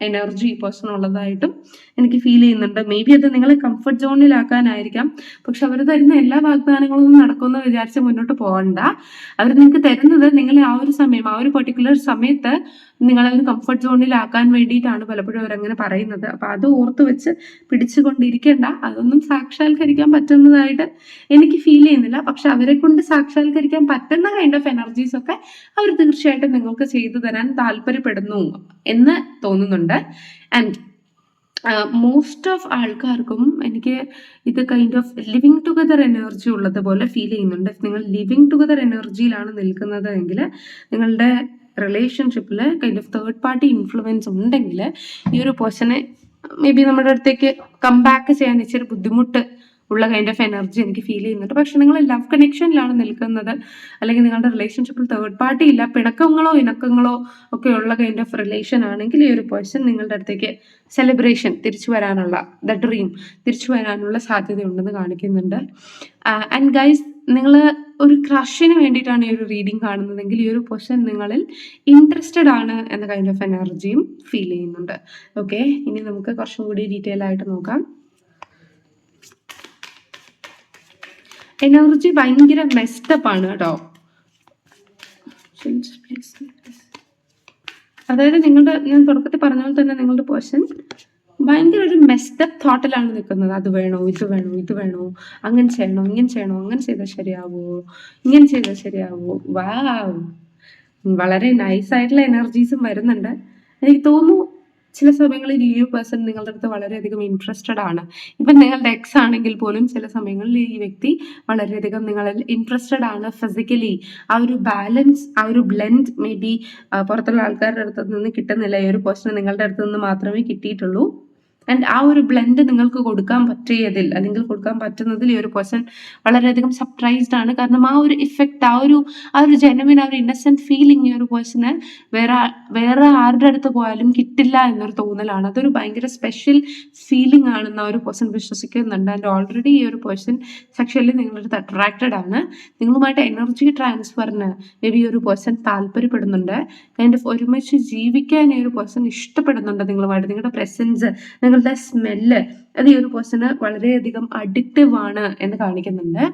എനർജി പേഴ്സൺ ഉള്ളതായിട്ടും എനിക്ക് ഫീൽ ചെയ്യുന്നുണ്ട്. മേ ബി അത് നിങ്ങളെ കംഫർട്ട് സോണിലാക്കാനായിരിക്കാം പക്ഷെ അവർ തരുന്ന എല്ലാ വാഗ്ദാനങ്ങളും നടക്കുമെന്ന് വിചാരിച്ച് മുന്നോട്ട് പോകണ്ട. അവർ നിങ്ങൾക്ക് തരുന്നത് നിങ്ങളെ ആ ഒരു സമയം ആ ഒരു പെർട്ടിക്കുലർ സമയത്ത് നിങ്ങളെ ഒരു കംഫർട്ട് സോണിലാക്കാൻ വേണ്ടിയിട്ടാണ് പലപ്പോഴും അവരങ്ങനെ പറയുന്നത്. അപ്പൊ അത് ഓർത്ത് വെച്ച് പിടിച്ചുകൊണ്ടിരിക്കേണ്ട. അതൊന്നും സാക്ഷാത്കരിക്കാൻ പറ്റുന്നതായിട്ട് എനിക്ക് ഫീൽ ചെയ്യുന്നില്ല. പക്ഷെ അവരെ കൊണ്ട് സാക്ഷാത്കരിക്കാൻ പറ്റുന്ന കൈൻഡ് ഓഫ് എനർജീസ് ഒക്കെ അവർ തീർച്ചയായിട്ടും നിങ്ങൾക്ക് ചെയ്തു തരാൻ താല്പര്യപ്പെടുന്നു എന്ന് തോന്നുന്നുണ്ട്. ആൻഡ് മോസ്റ്റ് ഓഫ് ആൾക്കാർക്കും എനിക്ക് ഇത് kind of living together energy ഉള്ളത് പോലെ ഫീൽ ചെയ്യുന്നുണ്ട്. നിങ്ങൾ ലിവിങ് ടുഗദർ എനർജിയിലാണ് നിൽക്കുന്നത് എങ്കിൽ നിങ്ങളുടെ റിലേഷൻഷിപ്പിൽ kind of third party influence ഉണ്ടെങ്കിൽ ഈ ഒരു പേഴ്സണെ മേ ബി നമ്മുടെ അടുത്തേക്ക് കം ബാക്ക് ചെയ്യാൻ ഇച്ചിരി ബുദ്ധിമുട്ട് ഉള്ള കൈൻഡ് ഓഫ് എനർജി എനിക്ക് ഫീൽ ചെയ്യുന്നുണ്ട്. പക്ഷെ നിങ്ങൾ ലവ് കണക്ഷനിലാണ് നിൽക്കുന്നത്. അല്ലെങ്കിൽ നിങ്ങളുടെ റിലേഷൻഷിപ്പിൽ തേർഡ് പാർട്ടി ഇല്ല പിണക്കങ്ങളോ ഇണക്കങ്ങളോ ഒക്കെ ഉള്ള കൈൻഡ് ഓഫ് റിലേഷൻ ആണെങ്കിൽ ഈ ഒരു പേഴ്സൺ നിങ്ങളുടെ അടുത്തേക്ക് സെലിബ്രേഷൻ തിരിച്ചു വരാനുള്ള ദ ഡ്രീം തിരിച്ചു വരാനുള്ള സാധ്യതയുണ്ടെന്ന് കാണിക്കുന്നുണ്ട്. ആൻഡ് ഗൈസ് നിങ്ങൾ ഒരു ക്രഷിന് വേണ്ടിയിട്ടാണ് ഈ ഒരു റീഡിങ് കാണുന്നതെങ്കിൽ ഈ ഒരു പേഴ്സൺ നിങ്ങളിൽ ഇൻട്രസ്റ്റഡ് ആണ് എന്ന കൈൻഡ് ഓഫ് എനർജിയും ഫീൽ ചെയ്യുന്നുണ്ട്. ഓക്കെ ഇനി നമുക്ക് കുറച്ചും കൂടി ഡീറ്റെയിൽ ആയിട്ട് നോക്കാം. എനർജി ഭയങ്കര മെസ്റ്റപ്പ് ആണ് കേട്ടോ. അതായത് നിങ്ങളുടെ ഞാൻ തുടക്കത്തിൽ പറഞ്ഞ പോലെ തന്നെ നിങ്ങളുടെ പേഴ്സൺ ഭയങ്കര ഒരു മെസ്റ്റപ്പ് തോട്ടിലാണ് നിൽക്കുന്നത് അത് വേണോ? ഇത് വേണോ? ഇത് വേണോ? അങ്ങനെ ചെയ്യണോ? ഇങ്ങനെ ചെയ്യണോ? അങ്ങനെ ചെയ്താൽ ശരിയാവോ? ഇങ്ങനെ ചെയ്താൽ ശരിയാവോ? വാ വളരെ നൈസ് ആയിട്ടുള്ള എനർജീസും വരുന്നുണ്ട്. എനിക്ക് തോന്നുന്നു ചില സമയങ്ങളിൽ ഈ പേഴ്സൺ നിങ്ങളുടെ അടുത്ത് വളരെയധികം ഇൻട്രസ്റ്റഡ് ആണ്. ഇപ്പം നിങ്ങളുടെ എക്സ് ആണെങ്കിൽ പോലും ചില സമയങ്ങളിൽ ഈ വ്യക്തി വളരെയധികം നിങ്ങളിൽ ഇൻട്രസ്റ്റഡ് ആണ് ഫിസിക്കലി ആ ഒരു ബാലൻസ് ആ ഒരു ബ്ലെൻഡ് മേ ബി പുറത്തുള്ള ആൾക്കാരുടെ അടുത്ത് നിന്ന് കിട്ടുന്നില്ല. ഈ ഒരു പേഴ്സൺ നിങ്ങളുടെ അടുത്ത് നിന്ന് മാത്രമേ കിട്ടിയിട്ടുള്ളൂ. ആൻഡ് ആ ഒരു ബ്ലെൻഡ് നിങ്ങൾക്ക് കൊടുക്കാൻ പറ്റിയതിൽ അല്ലെങ്കിൽ കൊടുക്കാൻ പറ്റുന്നതിൽ ഈ ഒരു പേഴ്സൺ വളരെയധികം സർപ്രൈസ്ഡ് ആണ്. കാരണം ആ ഒരു ഇഫക്റ്റ് ആ ഒരു ആ ഒരു ജെനുവിൻ ആ ഒരു ഇന്നസെന്റ് ഫീലിംഗ് ഈ ഒരു പേഴ്സണ് വേറെ വേറെ ആരുടെ അടുത്ത് പോയാലും കിട്ടില്ല എന്നൊരു തോന്നലാണ്. അതൊരു ഭയങ്കര സ്പെഷ്യൽ ഫീലിംഗ് ആണെന്ന് ആ ഒരു പേഴ്സൺ വിശ്വസിക്കുന്നുണ്ട്. ആൻഡ് ഓൾറെഡി ഈ ഒരു പേഴ്സൺ സെക്ഷലി നിങ്ങളുടെ അടുത്ത് അട്രാക്റ്റഡ് ആണ്. നിങ്ങളുമായിട്ട് എനർജി ട്രാൻസ്ഫറിന് മേ ബി ഒരു പേഴ്സൺ താല്പര്യപ്പെടുന്നുണ്ട്. കൈൻഡ് ഓഫ് ഒരുമിച്ച് ജീവിക്കാൻ ഈ ഒരു പേഴ്സൺ ഇഷ്ടപ്പെടുന്നുണ്ട് നിങ്ങളുമായിട്ട്. നിങ്ങളുടെ പ്രസൻസ് നിങ്ങൾ നിങ്ങളുടെ സ്മെല്ല് അത് ഈ ഒരു പേഴ്സണ് വളരെയധികം അഡിക്റ്റീവ് ആണ് എന്ന് കാണിക്കുന്നുണ്ട്.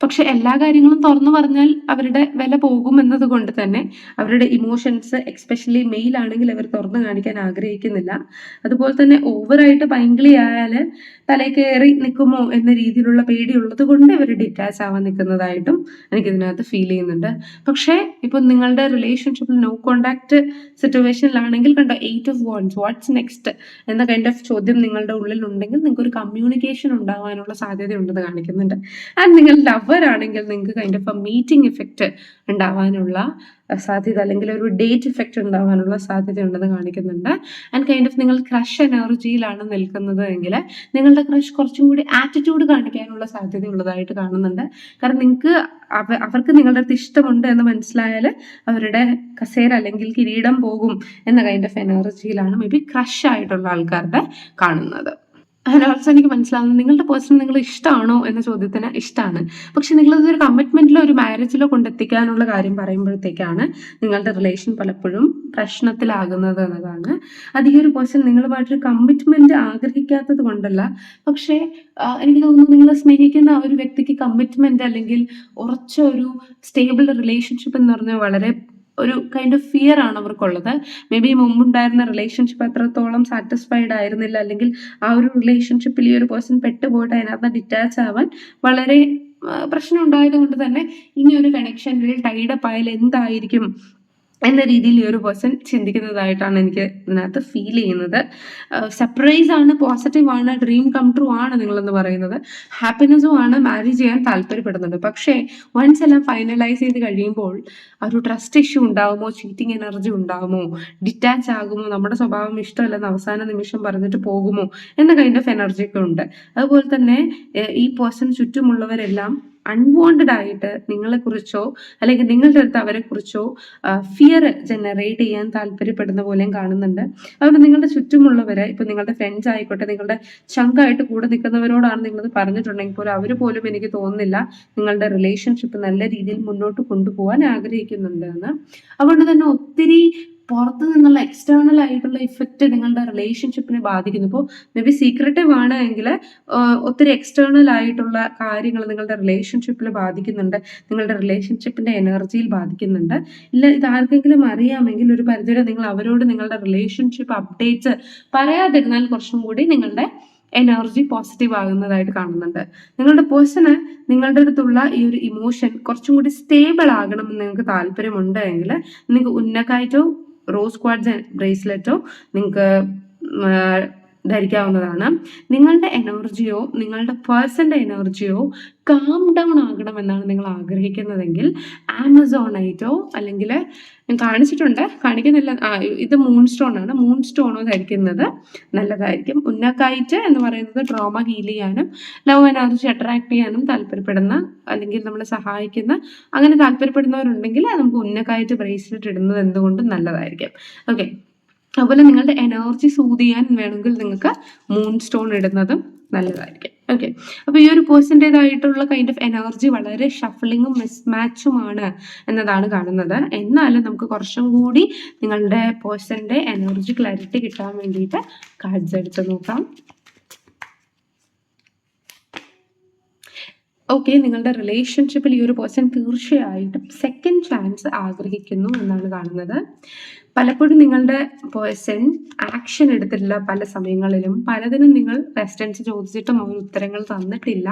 പക്ഷെ എല്ലാ കാര്യങ്ങളും തുറന്നു പറഞ്ഞാൽ അവരുടെ വില പോകും എന്നതുകൊണ്ട് തന്നെ അവരുടെ ഇമോഷൻസ് എക്സ്പെഷ്യലി മെയിൽ ആണെങ്കിൽ അവർ തുറന്നു കാണിക്കാൻ ആഗ്രഹിക്കുന്നില്ല. അതുപോലെ തന്നെ ഓവറായിട്ട് പൈങ്കിളി ആയാൽ തലയിൽ കയറി നിൽക്കുമോ എന്ന രീതിയിലുള്ള പേടിയുള്ളത് കൊണ്ട് ഇവർ ഡിറ്റാച്ച് ആവാൻ നിൽക്കുന്നതായിട്ടും എനിക്ക് ഇതിനകത്ത് ഫീൽ ചെയ്യുന്നുണ്ട്. പക്ഷേ ഇപ്പം നിങ്ങളുടെ റിലേഷൻഷിപ്പിൽ നോ കോണ്ടാക്ട് സിറ്റുവേഷനിലാണെങ്കിൽ കണ്ടോ eight of wands what's next എന്ന കൈൻഡ് ഓഫ് ചോദ്യം നിങ്ങളുടെ ഉള്ളിൽ ഉണ്ടെങ്കിൽ നിങ്ങൾക്ക് ഒരു കമ്മ്യൂണിക്കേഷൻ ഉണ്ടാവാനുള്ള സാധ്യതയുണ്ടെന്ന് കാണിക്കുന്നുണ്ട്. ആൻഡ് നിങ്ങൾ ലവർ ആണെങ്കിൽ നിങ്ങൾക്ക് kind of a meeting effect ഉണ്ടാവാനുള്ള സാധ്യത അല്ലെങ്കിൽ ഒരു ഡേറ്റ് ഇഫക്റ്റ് ഉണ്ടാവാനുള്ള സാധ്യത ഉണ്ടെന്ന് കാണിക്കുന്നുണ്ട്. ആൻഡ് കൈൻഡ് ഓഫ് നിങ്ങൾ ക്രഷ് എനർജിയിലാണ് നിൽക്കുന്നത് എങ്കിൽ നിങ്ങളുടെ ക്രഷ് കുറച്ചും കൂടി ആറ്റിറ്റ്യൂഡ് കാണിക്കാനുള്ള സാധ്യത ഉള്ളതായിട്ട് കാണുന്നുണ്ട്. കാരണം നിങ്ങൾക്ക് അവ അവർക്ക് നിങ്ങളുടെ അടുത്ത് ഇഷ്ടമുണ്ട് എന്ന് മനസ്സിലായാൽ അവരുടെ കസേര അല്ലെങ്കിൽ കിരീടം പോകും എന്ന കൈൻഡ് ഓഫ് എനർജിയിലാണ് മേ ബി ക്രഷ് ആയിട്ടുള്ള ആൾക്കാരുടെ കാണുന്നത്. ആൻഡ് ഓൾസോ എനിക്ക് മനസ്സിലാവുന്നത് നിങ്ങളുടെ പേഴ്സൺ നിങ്ങൾ ഇഷ്ടമാണോ എന്ന ചോദ്യത്തിന് ഇഷ്ടമാണ് പക്ഷെ നിങ്ങളത് ഒരു കമ്മിറ്റ്മെന്റിലോ ഒരു മാരേജിലോ കൊണ്ടെത്തിക്കാനുള്ള കാര്യം പറയുമ്പോഴത്തേക്കാണ് നിങ്ങളുടെ റിലേഷൻ പലപ്പോഴും പ്രശ്നത്തിലാകുന്നത് എന്നതാണ്. അത് ഈ ഒരു പേഴ്സൺ നിങ്ങളുമായിട്ടൊരു കമ്മിറ്റ്മെന്റ് ആഗ്രഹിക്കാത്തത് കൊണ്ടല്ല. പക്ഷേ എനിക്ക് തോന്നുന്നു നിങ്ങൾ സ്നേഹിക്കുന്ന ആ ഒരു വ്യക്തിക്ക് കമ്മിറ്റ്മെന്റ് അല്ലെങ്കിൽ ഉറച്ച ഒരു സ്റ്റേബിൾ റിലേഷൻഷിപ്പ് എന്ന് പറഞ്ഞാൽ വളരെ ഒരു കൈൻഡ് ഓഫ് ഫിയർ ആണ് അവർക്കുള്ളത്. മേ ബി മുമ്പുണ്ടായിരുന്ന റിലേഷൻഷിപ്പ് അത്രത്തോളം സാറ്റിസ്ഫൈഡ് ആയിരുന്നില്ല. അല്ലെങ്കിൽ ആ ഒരു റിലേഷൻഷിപ്പിൽ ഈ ഒരു പേഴ്സൺ പെട്ടുപോയിട്ട് അതിനകത്ത് ഡിറ്റാച്ച് ആവാൻ വളരെ പ്രശ്നം ഉണ്ടായത് കൊണ്ട് തന്നെ ഇനി ഒരു കണക്ഷനിൽ ടൈഡപ്പ് ആയാൽ എന്തായിരിക്കും? എന്ന രീതിയിൽ ഈ ഒരു പേഴ്സൺ ചിന്തിക്കുന്നതായിട്ടാണ് എനിക്ക് ഇതിനകത്ത് ഫീൽ ചെയ്യുന്നത്. സർപ്രൈസ് ആണ് പോസിറ്റീവ് ആണ് ഡ്രീം കം ട്രൂ ആണ് നിങ്ങളെന്ന് പറയുന്നത്. ഹാപ്പിനെസ്സും ആണ് മാരേജ് ചെയ്യാൻ താല്പര്യപ്പെടുന്നുണ്ട്. പക്ഷേ വൺസ് എല്ലാം ഫൈനലൈസ് ചെയ്ത് കഴിയുമ്പോൾ ഒരു ട്രസ്റ്റ് ഇഷ്യൂ ഉണ്ടാകുമോ ചീറ്റിംഗ് എനർജി ഉണ്ടാകുമോ ഡിറ്റാച്ച് ആകുമോ? നമ്മുടെ സ്വഭാവം ഇഷ്ടമല്ലെന്ന് അവസാന നിമിഷം പറഞ്ഞിട്ട് പോകുമോ? എന്ന കൈൻഡ് ഓഫ് എനർജിയൊക്കെ ഉണ്ട്. അതുപോലെ തന്നെ ഈ പേഴ്സൺ ചുറ്റുമുള്ളവരെല്ലാം അൺവാണ്ടഡ് ആയിട്ട് നിങ്ങളെക്കുറിച്ചോ അല്ലെങ്കിൽ നിങ്ങളുടെ അടുത്ത് അവരെക്കുറിച്ചോ ഫിയർ ജനറേറ്റ് ചെയ്യാൻ താല്പര്യപ്പെടുന്ന പോലെയും കാണുന്നുണ്ട്. അതുകൊണ്ട് നിങ്ങളുടെ ചുറ്റുമുള്ളവരെ ഇപ്പൊ നിങ്ങളുടെ ഫ്രണ്ട്സ് ആയിക്കോട്ടെ നിങ്ങളുടെ ചങ്കായിട്ട് കൂടെ നിൽക്കുന്നവരോടാണ് നിങ്ങളത് പറഞ്ഞിട്ടുണ്ടെങ്കിൽ പോലും അവർ പോലും എനിക്ക് തോന്നുന്നില്ല നിങ്ങളുടെ റിലേഷൻഷിപ്പ് നല്ല രീതിയിൽ മുന്നോട്ട് കൊണ്ടുപോകാൻ ആഗ്രഹിക്കുന്നുണ്ട് എന്ന്. അതുകൊണ്ട് തന്നെ ഒത്തിരി പുറത്തു നിന്നുള്ള എക്സ്റ്റേണൽ ആയിട്ടുള്ള ഇഫക്റ്റ് നിങ്ങളുടെ റിലേഷൻഷിപ്പിനെ ബാധിക്കുന്നു. ഇപ്പോൾ മേ ബി സീക്രട്ടീവ് ആണ് എങ്കിൽ ഒത്തിരി എക്സ്റ്റേണൽ ആയിട്ടുള്ള കാര്യങ്ങൾ നിങ്ങളുടെ റിലേഷൻഷിപ്പിൽ ബാധിക്കുന്നുണ്ട്. നിങ്ങളുടെ റിലേഷൻഷിപ്പിന്റെ എനർജിയിൽ ബാധിക്കുന്നുണ്ട്. ഇല്ല ഇത് ആർക്കെങ്കിലും അറിയാമെങ്കിൽ ഒരു പരിധിവരെ നിങ്ങൾ അവരോട് നിങ്ങളുടെ റിലേഷൻഷിപ്പ് അപ്ഡേറ്റ്സ് പറയാതിരുന്നാൽ കുറച്ചും കൂടി നിങ്ങളുടെ എനർജി പോസിറ്റീവ് ആകുന്നതായിട്ട് കാണുന്നുണ്ട്. നിങ്ങളുടെ പേഴ്സണ് നിങ്ങളുടെ അടുത്തുള്ള ഈ ഒരു ഇമോഷൻ കുറച്ചും കൂടി സ്റ്റേബിൾ ആകണമെന്ന് നിങ്ങൾക്ക് താല്പര്യമുണ്ട് എങ്കിൽ നിങ്ങൾക്ക് ഉന്നക്കായിട്ടോ റോസ് ക്വാഡ്സ് ബ്രേസ്ലെറ്റോ നിങ്ങൾക്ക് ധരിക്കാവുന്നതാണ്. നിങ്ങളുടെ എനർജിയോ നിങ്ങളുടെ പേഴ്സന്റെ എനർജിയോ കാം ഡൗൺ ആകണമെന്നാണ് നിങ്ങൾ ആഗ്രഹിക്കുന്നതെങ്കിൽ ആമസോണൈറ്റോ അല്ലെങ്കിൽ ഞാൻ കാണിച്ചിട്ടുണ്ട്. കാണിക്കുന്നില്ല. ഇത് മൂൺ സ്റ്റോൺ ആണ്. മൂൺ സ്റ്റോണോ ധരിക്കുന്നത് നല്ലതായിരിക്കും. ഉന്നക്കായിട്ട് എന്ന് പറയുന്നത് ഡ്രോമ ഹീൽ ചെയ്യാനും ലവ് എനർജി അട്രാക്ട് ചെയ്യാനും താല്പര്യപ്പെടുന്ന അല്ലെങ്കിൽ നമ്മളെ സഹായിക്കുന്ന അങ്ങനെ താല്പര്യപ്പെടുന്നവരുണ്ടെങ്കിൽ നമുക്ക് ഉന്നക്കായിട്ട് ബ്രേസ്ലെറ്റ് ഇടുന്നത് എന്തുകൊണ്ടും നല്ലതായിരിക്കും. ഓക്കെ അതുപോലെ നിങ്ങളുടെ എനർജി സൂത് ചെയ്യാൻ വേണമെങ്കിൽ നിങ്ങൾക്ക് മൂൺ സ്റ്റോൺ ഇടുന്നതും നല്ലതായിരിക്കും. ഓക്കെ അപ്പൊ ഈ ഒരു പേഴ്സന്റെതായിട്ടുള്ള കൈൻഡ് ഓഫ് എനർജി വളരെ ഷഫ്ലിങ്ങും മിസ്മാച്ചുമാണ് എന്നതാണ് കാണുന്നത്. എന്നാലും നമുക്ക് കുറച്ചും കൂടി നിങ്ങളുടെ പേഴ്സന്റെ എനർജി ക്ലാരിറ്റി കിട്ടാൻ വേണ്ടിയിട്ട് കാർഡ്സ് എടുത്ത് നോക്കാം. ഓക്കെ നിങ്ങളുടെ റിലേഷൻഷിപ്പിൽ ഈ ഒരു പേഴ്സൺ തീർച്ചയായിട്ടും സെക്കൻഡ് ചാൻസ് ആഗ്രഹിക്കുന്നു എന്നാണ് കാണുന്നത്. പലപ്പോഴും നിങ്ങളുടെ പേഴ്സൺ ആക്ഷൻ എടുത്തിട്ടില്ല പല സമയങ്ങളിലും പലതിനും നിങ്ങൾ ക്വസ്റ്റ്യൻസ് ചോദിച്ചിട്ടും അവർ ഉത്തരങ്ങൾ തന്നിട്ടില്ല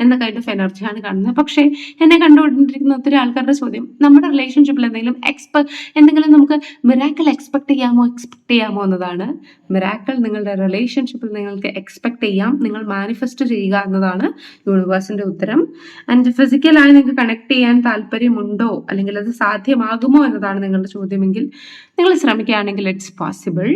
എന്ന കൈൻഡ് ഓഫ് എനർജിയാണ് കാണുന്നത് പക്ഷേ എന്നെ കണ്ടുകൊണ്ടിരിക്കുന്ന ഒത്തിരി ആൾക്കാരുടെ ചോദ്യം നമ്മുടെ റിലേഷൻഷിപ്പിൽ എന്തെങ്കിലും എക്സ്പെ എന്തെങ്കിലും നമുക്ക് മിറാക്കിൾ എക്സ്പെക്ട് ചെയ്യാമോ എക്സ്പെക്ട് ചെയ്യാമോ എന്നതാണ്. മിറാക്കിൾ നിങ്ങളുടെ റിലേഷൻഷിപ്പിൽ നിങ്ങൾക്ക് എക്സ്പെക്ട് ചെയ്യാം നിങ്ങൾ മാനിഫെസ്റ്റ് ചെയ്യുക എന്നതാണ് യൂണിവേഴ്സിന്റെ ഉത്തരം. ആൻഡ് ഫിസിക്കലായി നിങ്ങൾക്ക് കണക്ട് ചെയ്യാൻ താല്പര്യമുണ്ടോ? അല്ലെങ്കിൽ അത് സാധ്യമാകുമോ എന്നതാണ് നിങ്ങളുടെ ചോദ്യമെങ്കിൽ നിങ്ങൾ ശ്രമിക്കുകയാണെങ്കിൽ ഇറ്റ്സ് പോസിബിൾ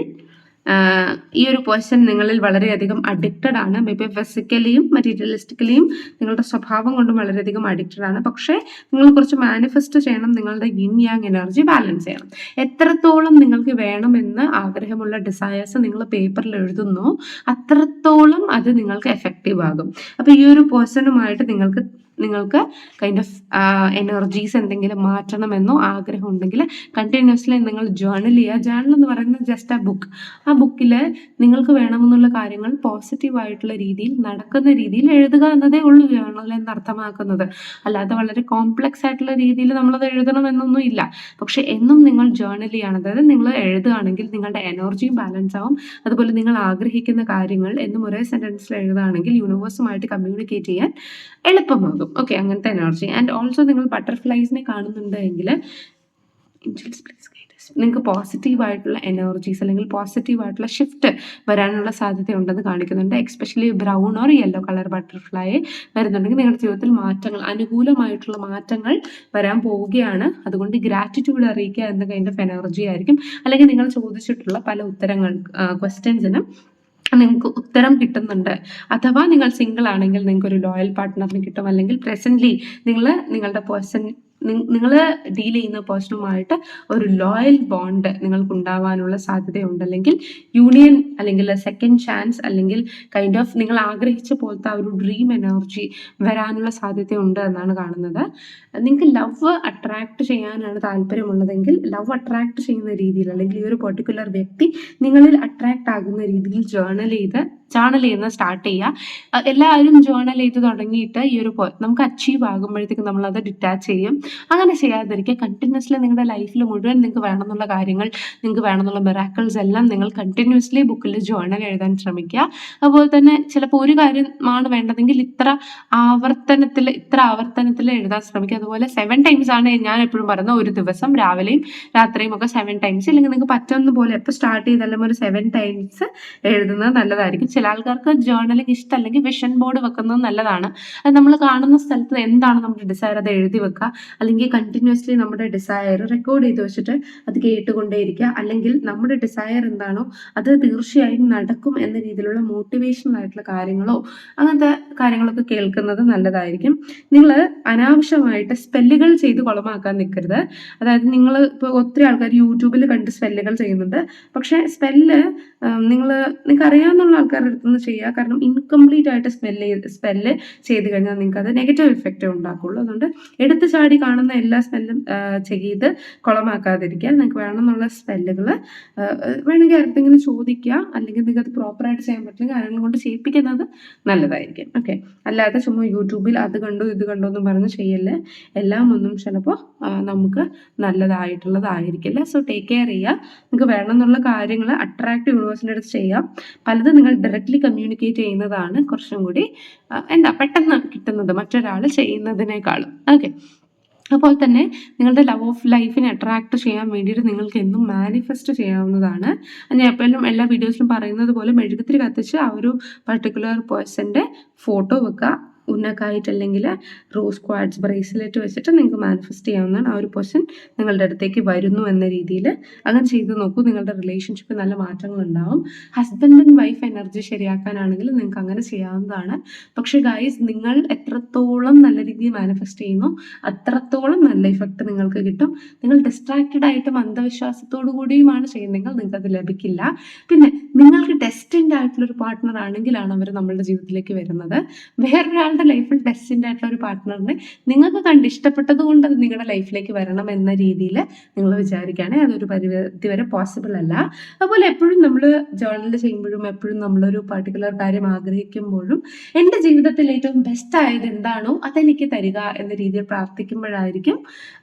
ഈ ഒരു പേഴ്സൺ നിങ്ങളിൽ വളരെയധികം അഡിക്റ്റഡ് ആണ്. മേ ബി ഫിസിക്കലിയും മെറ്റീരിയലിസ്റ്റിക്കലിയും നിങ്ങളുടെ സ്വഭാവം കൊണ്ടും വളരെയധികം അഡിക്റ്റഡ് ആണ്. പക്ഷേ നിങ്ങൾ കുറച്ച് മാനിഫെസ്റ്റ് ചെയ്യണം. നിങ്ങളുടെ ഇൻ യാങ് എനർജി ബാലൻസ് ചെയ്യണം. എത്രത്തോളം നിങ്ങൾക്ക് വേണമെന്ന് ആഗ്രഹമുള്ള ഡിസയേഴ്സ് നിങ്ങൾ പേപ്പറിൽ എഴുതുന്നോ അത്രത്തോളം അത് നിങ്ങൾക്ക് എഫക്റ്റീവ് ആകും. അപ്പോൾ ഈ ഒരു പേഴ്സണുമായിട്ട് നിങ്ങൾക്ക് നിങ്ങൾക്ക് കൈൻഡ് ഓഫ് എനർജീസ് എന്തെങ്കിലും മാറ്റണമെന്നോ ആഗ്രഹം ഉണ്ടെങ്കിൽ കണ്ടിന്യൂസ്ലി നിങ്ങൾ ജേർണൽ ചെയ്യുക. ജേർണൽ എന്ന് പറയുന്നത് ജസ്റ്റ് ആ ബുക്ക് ആ ബുക്കിൽ നിങ്ങൾക്ക് വേണമെന്നുള്ള കാര്യങ്ങൾ പോസിറ്റീവായിട്ടുള്ള രീതിയിൽ നടക്കുന്ന രീതിയിൽ എഴുതുക എന്നതേ ഉള്ളൂ ജേർണൽ എന്ന് അർത്ഥമാക്കുന്നത്. അല്ലാതെ വളരെ കോംപ്ലക്സ് ആയിട്ടുള്ള രീതിയിൽ നമ്മളത് എഴുതണം എന്നൊന്നും ഇല്ല. പക്ഷെ എന്നും നിങ്ങൾ ജേർണൽ ചെയ്യണം അതായത് നിങ്ങൾ എഴുതുകയാണെങ്കിൽ നിങ്ങളുടെ എനർജിയും ബാലൻസ് ആവും. അതുപോലെ നിങ്ങൾ ആഗ്രഹിക്കുന്ന കാര്യങ്ങൾ എന്നും ഒരേ സെന്റൻസിൽ എഴുതുകയാണെങ്കിൽ യൂണിവേഴ്സുമായിട്ട് കമ്മ്യൂണിക്കേറ്റ് ചെയ്യാൻ എളുപ്പമാകും. ഓക്കെ അങ്ങനത്തെ എനർജി ആൻഡ് ഓൾസോ നിങ്ങൾ ബട്ടർഫ്ലൈസിനെ കാണുന്നുണ്ട് എങ്കിൽ പ്ലീസ് ഗൈഡ് നിങ്ങൾക്ക് പോസിറ്റീവ് ആയിട്ടുള്ള എനർജീസ് അല്ലെങ്കിൽ പോസിറ്റീവ് ആയിട്ടുള്ള ഷിഫ്റ്റ് വരാനുള്ള സാധ്യത ഉണ്ടെന്ന് കാണിക്കുന്നുണ്ട്. Especially brown or yellow colour butterfly വരുന്നുണ്ടെങ്കിൽ നിങ്ങളുടെ ജീവിതത്തിൽ മാറ്റങ്ങൾ അനുകൂലമായിട്ടുള്ള മാറ്റങ്ങൾ വരാൻ പോവുകയാണ്. അതുകൊണ്ട് ഗ്രാറ്റിറ്റ്യൂഡ് അറിയിക്കുക എന്ന കൈൻഡ് ഓഫ് എനർജി ആയിരിക്കും. അല്ലെങ്കിൽ നിങ്ങൾ ചോദിച്ചിട്ടുള്ള പല ഉത്തരങ്ങൾ ക്വസ്റ്റ്യൻസിനും നിങ്ങൾക്ക് ഉത്തരം കിട്ടുന്നുണ്ട്. അഥവാ നിങ്ങൾ സിംഗിൾ ആണെങ്കിൽ നിങ്ങൾക്ക് ഒരു ലോയൽ പാർട്ട്ണറിന് കിട്ടും. അല്ലെങ്കിൽ പ്രസന്റ്ലി നിങ്ങൾ നിങ്ങളുടെ പേഴ്സൺ നിങ്ങൾ ഡീൽ ചെയ്യുന്ന പേഴ്സണുമായിട്ട് ഒരു ലോയൽ ബോണ്ട് നിങ്ങൾക്ക് ഉണ്ടാവാനുള്ള സാധ്യതയുണ്ട് അല്ലെങ്കിൽ യൂണിയൻ അല്ലെങ്കിൽ സെക്കൻഡ് ചാൻസ് അല്ലെങ്കിൽ കൈൻഡ് ഓഫ് നിങ്ങൾ ആഗ്രഹിച്ച പോലത്തെ ആ ഒരു ഡ്രീം എനർജി വരാനുള്ള സാധ്യതയുണ്ട് എന്നാണ് കാണുന്നത്. നിങ്ങൾക്ക് ലവ് അട്രാക്ട് ചെയ്യാനാണ് താല്പര്യമുള്ളതെങ്കിൽ ലവ് അട്രാക്ട് ചെയ്യുന്ന രീതിയിൽ അല്ലെങ്കിൽ ഈ ഒരു പെർട്ടിക്കുലർ വ്യക്തി നിങ്ങളിൽ അട്രാക്ട് ആകുന്ന രീതിയിൽ ജേർണൽ ചെയ്ത് ജേർണൽ ചെയ്യുന്ന സ്റ്റാർട്ട് ചെയ്യുക. എല്ലാവരും ജേർണൽ ചെയ്ത് തുടങ്ങിയിട്ട് ഈ ഒരു നമുക്ക് അച്ചീവ് ആകുമ്പോഴത്തേക്കും നമ്മളത് ഡിറ്റാച്ച് ചെയ്യും. അങ്ങനെ ചെയ്യാതിരിക്കുക കണ്ടിന്യൂസ്ലി നിങ്ങളുടെ ലൈഫിൽ മുഴുവൻ നിങ്ങൾക്ക് വേണമെന്നുള്ള കാര്യങ്ങൾ നിങ്ങൾക്ക് വേണമെന്നുള്ള മെറാക്കിൾസ് എല്ലാം നിങ്ങൾ കണ്ടിന്യൂസ്ലി ബുക്കിൽ ജേർണൽ എഴുതാൻ ശ്രമിക്കുക. അതുപോലെ തന്നെ ചിലപ്പോൾ ഒരു കാര്യമാണ് വേണ്ടതെങ്കിൽ ഇത്ര ആവർത്തനത്തിൽ ഇത്ര ആവർത്തനത്തിൽ എഴുതാൻ ശ്രമിക്കുക. അതുപോലെ സെവൻ ടൈംസ് ആണ് ഞാൻ എപ്പോഴും പറയുന്നത്. ഒരു ദിവസം രാവിലെയും രാത്രിയും ഒക്കെ സെവൻ ടൈംസ് അല്ലെങ്കിൽ നിങ്ങൾക്ക് പറ്റുന്ന പോലെ എപ്പോൾ സ്റ്റാർട്ട് ചെയ്താലും ഒരു സെവൻ ടൈംസ് എഴുതുന്നത് നല്ലതായിരിക്കും. ചില ആൾക്കാർക്ക് ജേർണലിംഗ് ഇഷ്ടമല്ലെങ്കിൽ വിഷൻ ബോർഡ് വെക്കുന്നത് നല്ലതാണ്. അത് നമ്മൾ കാണുന്ന സ്ഥലത്ത് എന്താണ് നമ്മുടെ ഡിസൈർ അത് എഴുതി വെക്കുക? അല്ലെങ്കിൽ കണ്ടിന്യൂസ്ലി നമ്മുടെ ഡിസയർ റെക്കോർഡ് ചെയ്ത് വെച്ചിട്ട് അത് കേട്ടുകൊണ്ടേയിരിക്കുക. അല്ലെങ്കിൽ നമ്മുടെ ഡിസയർ എന്താണോ അത് തീർച്ചയായും നടക്കും എന്ന രീതിയിലുള്ള മോട്ടിവേഷണൽ ആയിട്ടുള്ള കാര്യങ്ങളോ അങ്ങനത്തെ കാര്യങ്ങളൊക്കെ കേൾക്കുന്നത് നല്ലതായിരിക്കും. നിങ്ങൾ അനാവശ്യമായിട്ട് സ്പെല്ലുകൾ ചെയ്ത് കുളമാക്കാൻ നിൽക്കരുത്. അതായത് നിങ്ങൾ ഇപ്പോൾ ഒത്തിരി ആൾക്കാർ യൂട്യൂബിൽ കണ്ട് സ്പെല്ലുകൾ ചെയ്യുന്നുണ്ട്. പക്ഷേ സ്പെല്ല് നിങ്ങൾ നിങ്ങൾക്ക് അറിയാവുന്ന ആൾക്കാരുടെ അടുത്ത് നിന്ന് ചെയ്യുക. കാരണം ഇൻകംപ്ലീറ്റ് ആയിട്ട് സ്പെല്ല് സ്പെല്ല് ചെയ്ത് കഴിഞ്ഞാൽ നിങ്ങൾക്ക് അത് നെഗറ്റീവ് ഇഫക്റ്റ് ഉണ്ടാക്കുള്ളൂ അതുകൊണ്ട് എടുത്തു ചാടി കാണുന്ന എല്ലാ സ്പെല്ലും ചെയ്ത് കുളമാക്കാതിരിക്കുക. നിങ്ങൾക്ക് വേണമെന്നുള്ള സ്പെല്ലുകൾ വേണമെങ്കിൽ അടുത്തെങ്കിലും ചോദിക്കുക. അല്ലെങ്കിൽ നിങ്ങൾക്ക് അത് പ്രോപ്പറായിട്ട് ചെയ്യാൻ പറ്റില്ലെങ്കിൽ ആരെങ്കിലും കൊണ്ട് ചെയ്യിപ്പിക്കുന്നത് നല്ലതായിരിക്കും. ഓക്കെ അല്ലാതെ ചുമ്മാ യൂട്യൂബിൽ അത് കണ്ടോ ഇത് കണ്ടു എന്ന് പറഞ്ഞ് ചെയ്യല്ലേ. എല്ലാം ഒന്നും ചിലപ്പോൾ നമുക്ക് നല്ലതായിട്ടുള്ളതായിരിക്കില്ല. സോ ടേക്ക് കെയർ ചെയ്യുക. നിങ്ങൾക്ക് വേണമെന്നുള്ള കാര്യങ്ങൾ അട്രാക്റ്റീവ് യൂണിവേഴ്സിന്റെ അടുത്ത് ചെയ്യാം. പലതും നിങ്ങൾ ഡയറക്റ്റ്ലി കമ്മ്യൂണിക്കേറ്റ് ചെയ്യുന്നതാണ് കുറച്ചും കൂടി എന്താ പെട്ടെന്ന് കിട്ടുന്നത് മറ്റൊരാൾ ചെയ്യുന്നതിനേക്കാളും. ഓക്കെ അപ്പോൾ തന്നെ നിങ്ങളുടെ ലവ് ഓഫ് ലൈഫിനെ അട്രാക്ട് ചെയ്യാൻ വേണ്ടിയിട്ട് നിങ്ങൾക്ക് എന്നും മാനിഫെസ്റ്റ് ചെയ്യാവുന്നതാണ്. ഞാൻ എപ്പോഴും എല്ലാ വീഡിയോസിലും പറയുന്നത് പോലെ മെഴുകുത്തിരി കത്തിച്ച് ആ ഒരു പർട്ടിക്കുലർ പേഴ്സന്റെ ഫോട്ടോ വെക്കുക. ഉന്നക്കായിട്ട് അല്ലെങ്കിൽ റോസ് ക്വാഡ്സ് ബ്രേസ്ലെറ്റ് വെച്ചിട്ട് നിങ്ങൾക്ക് മാനിഫെസ്റ്റ് ചെയ്യാവുന്നതാണ്. ആ ഒരു പൊസൻ നിങ്ങളുടെ അടുത്തേക്ക് വരുന്നു എന്ന രീതിയിൽ അങ്ങനെ ചെയ്ത് നോക്കൂ. നിങ്ങളുടെ റിലേഷൻഷിപ്പ് നല്ല മാറ്റങ്ങൾ ഉണ്ടാവും. ഹസ്ബൻഡ് ആൻഡ് വൈഫ് എനർജി ശരിയാക്കാനാണെങ്കിൽ നിങ്ങൾക്ക് അങ്ങനെ ചെയ്യാവുന്നതാണ്. പക്ഷേ ഗായ്സ് നിങ്ങൾ എത്രത്തോളം നല്ല രീതിയിൽ മാനിഫെസ്റ്റ് ചെയ്യുന്നു അത്രത്തോളം നല്ല ഇഫക്റ്റ് നിങ്ങൾക്ക് കിട്ടും. നിങ്ങൾ ഡിസ്ട്രാക്റ്റഡ് ആയിട്ടും അന്ധവിശ്വാസത്തോടു കൂടിയുമാണ് ചെയ്യുന്നതെങ്കിൽ നിങ്ങൾക്ക് അത് ലഭിക്കില്ല. പിന്നെ നിങ്ങൾക്ക് ഡെസ്റ്റിൻഡ് ആയിട്ടുള്ള ഒരു പാർട്ട്ണർ ആണെങ്കിലാണ് അവർ നമ്മളുടെ ജീവിതത്തിലേക്ക് വരുന്നത്. വേറൊരാളുടെ ലൈഫിൽ ബെസ്റ്റിന്റെ ആയിട്ടുള്ള ഒരു പാർട്ട്ണറിനെ നിങ്ങൾക്ക് കണ്ട് ഇഷ്ടപ്പെട്ടത് കൊണ്ട് അത് നിങ്ങളുടെ ലൈഫിലേക്ക് വരണം എന്ന രീതിയിൽ നിങ്ങൾ വിചാരിക്കുകയാണെങ്കിൽ അതൊരു പരിധി വരെ പോസിബിൾ അല്ല. അതുപോലെ എപ്പോഴും നമ്മൾ ജേർണൽ ചെയ്യുമ്പോഴും എപ്പോഴും നമ്മളൊരു പർട്ടിക്കുലർ കാര്യം ആഗ്രഹിക്കുമ്പോഴും എന്റെ ജീവിതത്തിൽ ഏറ്റവും ബെസ്റ്റ് ആയത് എന്താണോ അതെനിക്ക് തരിക എന്ന രീതിയിൽ പ്രാർത്ഥിക്കുമ്പോഴായിരിക്കും.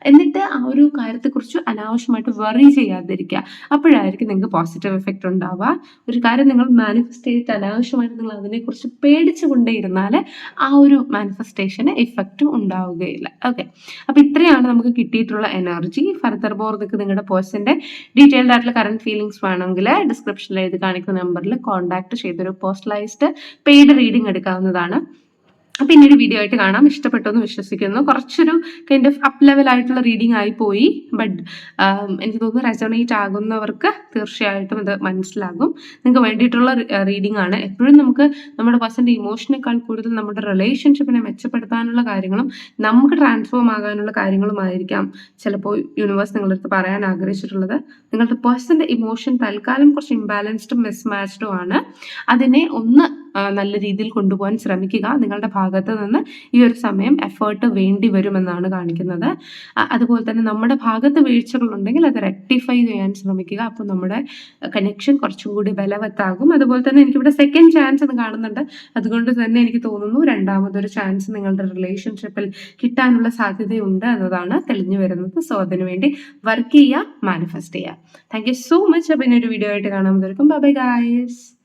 എന്നിട്ട് ആ ഒരു കാര്യത്തെക്കുറിച്ച് അനാവശ്യമായിട്ട് വെറി ചെയ്യാതിരിക്കുക. അപ്പോഴായിരിക്കും നിങ്ങൾക്ക് പോസിറ്റീവ് എഫക്റ്റ് ഉണ്ടാവുക. ഒരു കാര്യം നിങ്ങൾ മാനിഫെസ്റ്റ് ചെയ്തിട്ട് അനാവശ്യമായിട്ട് നിങ്ങൾ അതിനെക്കുറിച്ച് പേടിച്ചു കൊണ്ടേയിരുന്നാൽ ആ ഒരു മാനിഫെസ്റ്റേഷന് ഇഫക്റ്റ് ഉണ്ടാവുകയില്ല. ഓക്കെ അപ്പോൾ ഇത്രയാണ് നമുക്ക് കിട്ടിയിട്ടുള്ള എനർജി ഫർദർ ബോർ നിങ്ങളുടെ പേഴ്സന്റെ ഡീറ്റെയിൽഡ് ആയിട്ടുള്ള കറണ്ട് ഫീലിംഗ്സ് വേണമെങ്കിൽ ഡിസ്ക്രിപ്ഷനിൽ എഴുതി കാണിക്കുന്ന നമ്പറിൽ കോൺടാക്ട് ചെയ്തൊരു പേഴ്സണലൈസ്ഡ് പെയ്ഡ് റീഡിംഗ് എടുക്കാവുന്നതാണ്. പിന്നീട് വീഡിയോ ആയിട്ട് കാണാം. ഇഷ്ടപ്പെട്ടു എന്ന് വിശ്വസിക്കുന്നു. കുറച്ചൊരു കൈൻഡ് ഓഫ് അപ്പ് ലെവൽ ആയിട്ടുള്ള റീഡിംഗ് ആയി പോയി. ബട്ട് എനിക്ക് തോന്നുന്നു റെസണേറ്റ് ആകുന്നവർക്ക് തീർച്ചയായിട്ടും ഇത് മനസ്സിലാകും. നിങ്ങൾക്ക് വേണ്ടിയിട്ടുള്ള റീഡിംഗ് ആണ്. എപ്പോഴും നമുക്ക് നമ്മുടെ പേഴ്സന്റെ ഇമോഷനേക്കാൾ കൂടുതൽ നമ്മുടെ റിലേഷൻഷിപ്പിനെ മെച്ചപ്പെടുത്താനുള്ള കാര്യങ്ങളും നമുക്ക് ട്രാൻസ്ഫോം ആകാനുള്ള കാര്യങ്ങളുമായിരിക്കാം ചിലപ്പോൾ യൂണിവേഴ്സ് നിങ്ങളുടെ അടുത്ത് പറയാൻ ആഗ്രഹിച്ചിട്ടുള്ളത്. നിങ്ങളുടെ പേഴ്സന്റെ ഇമോഷൻ തൽക്കാലം കുറച്ച് ഇംബാലൻസ്ഡും മിസ്മാച്ച്ഡും ആണ്. അതിനെ ഒന്ന് നല്ല രീതിയിൽ കൊണ്ടുപോകാൻ ശ്രമിക്കുക. നിങ്ങളുടെ ഭാഗത്ത് നിന്ന് ഈ ഒരു സമയം എഫേർട്ട് വേണ്ടി വരുമെന്നാണ് കാണിക്കുന്നത്. അതുപോലെ തന്നെ നമ്മുടെ ഭാഗത്ത് വീഴ്ചകളുണ്ടെങ്കിൽ അത് റെക്ടിഫൈ ചെയ്യാൻ ശ്രമിക്കുക. അപ്പോൾ നമ്മുടെ കണക്ഷൻ കുറച്ചും കൂടി ബലവത്താകും. അതുപോലെ തന്നെ എനിക്കിവിടെ സെക്കൻഡ് ചാൻസ് എന്ന് കാണുന്നുണ്ട്. അതുകൊണ്ട് തന്നെ എനിക്ക് തോന്നുന്നു രണ്ടാമതൊരു ചാൻസ് നിങ്ങളുടെ റിലേഷൻഷിപ്പിൽ കിട്ടാനുള്ള സാധ്യതയുണ്ട് എന്നതാണ് തെളിഞ്ഞു വരുന്നത്. സോ അതിനുവേണ്ടി വർക്ക് ചെയ്യുക മാനിഫെസ്റ്റ് ചെയ്യുക. താങ്ക് യു സോ മച്ച് അപ്പം ഒരു വീഡിയോ ആയിട്ട് കാണാൻ ബൈ ഗായ്സ്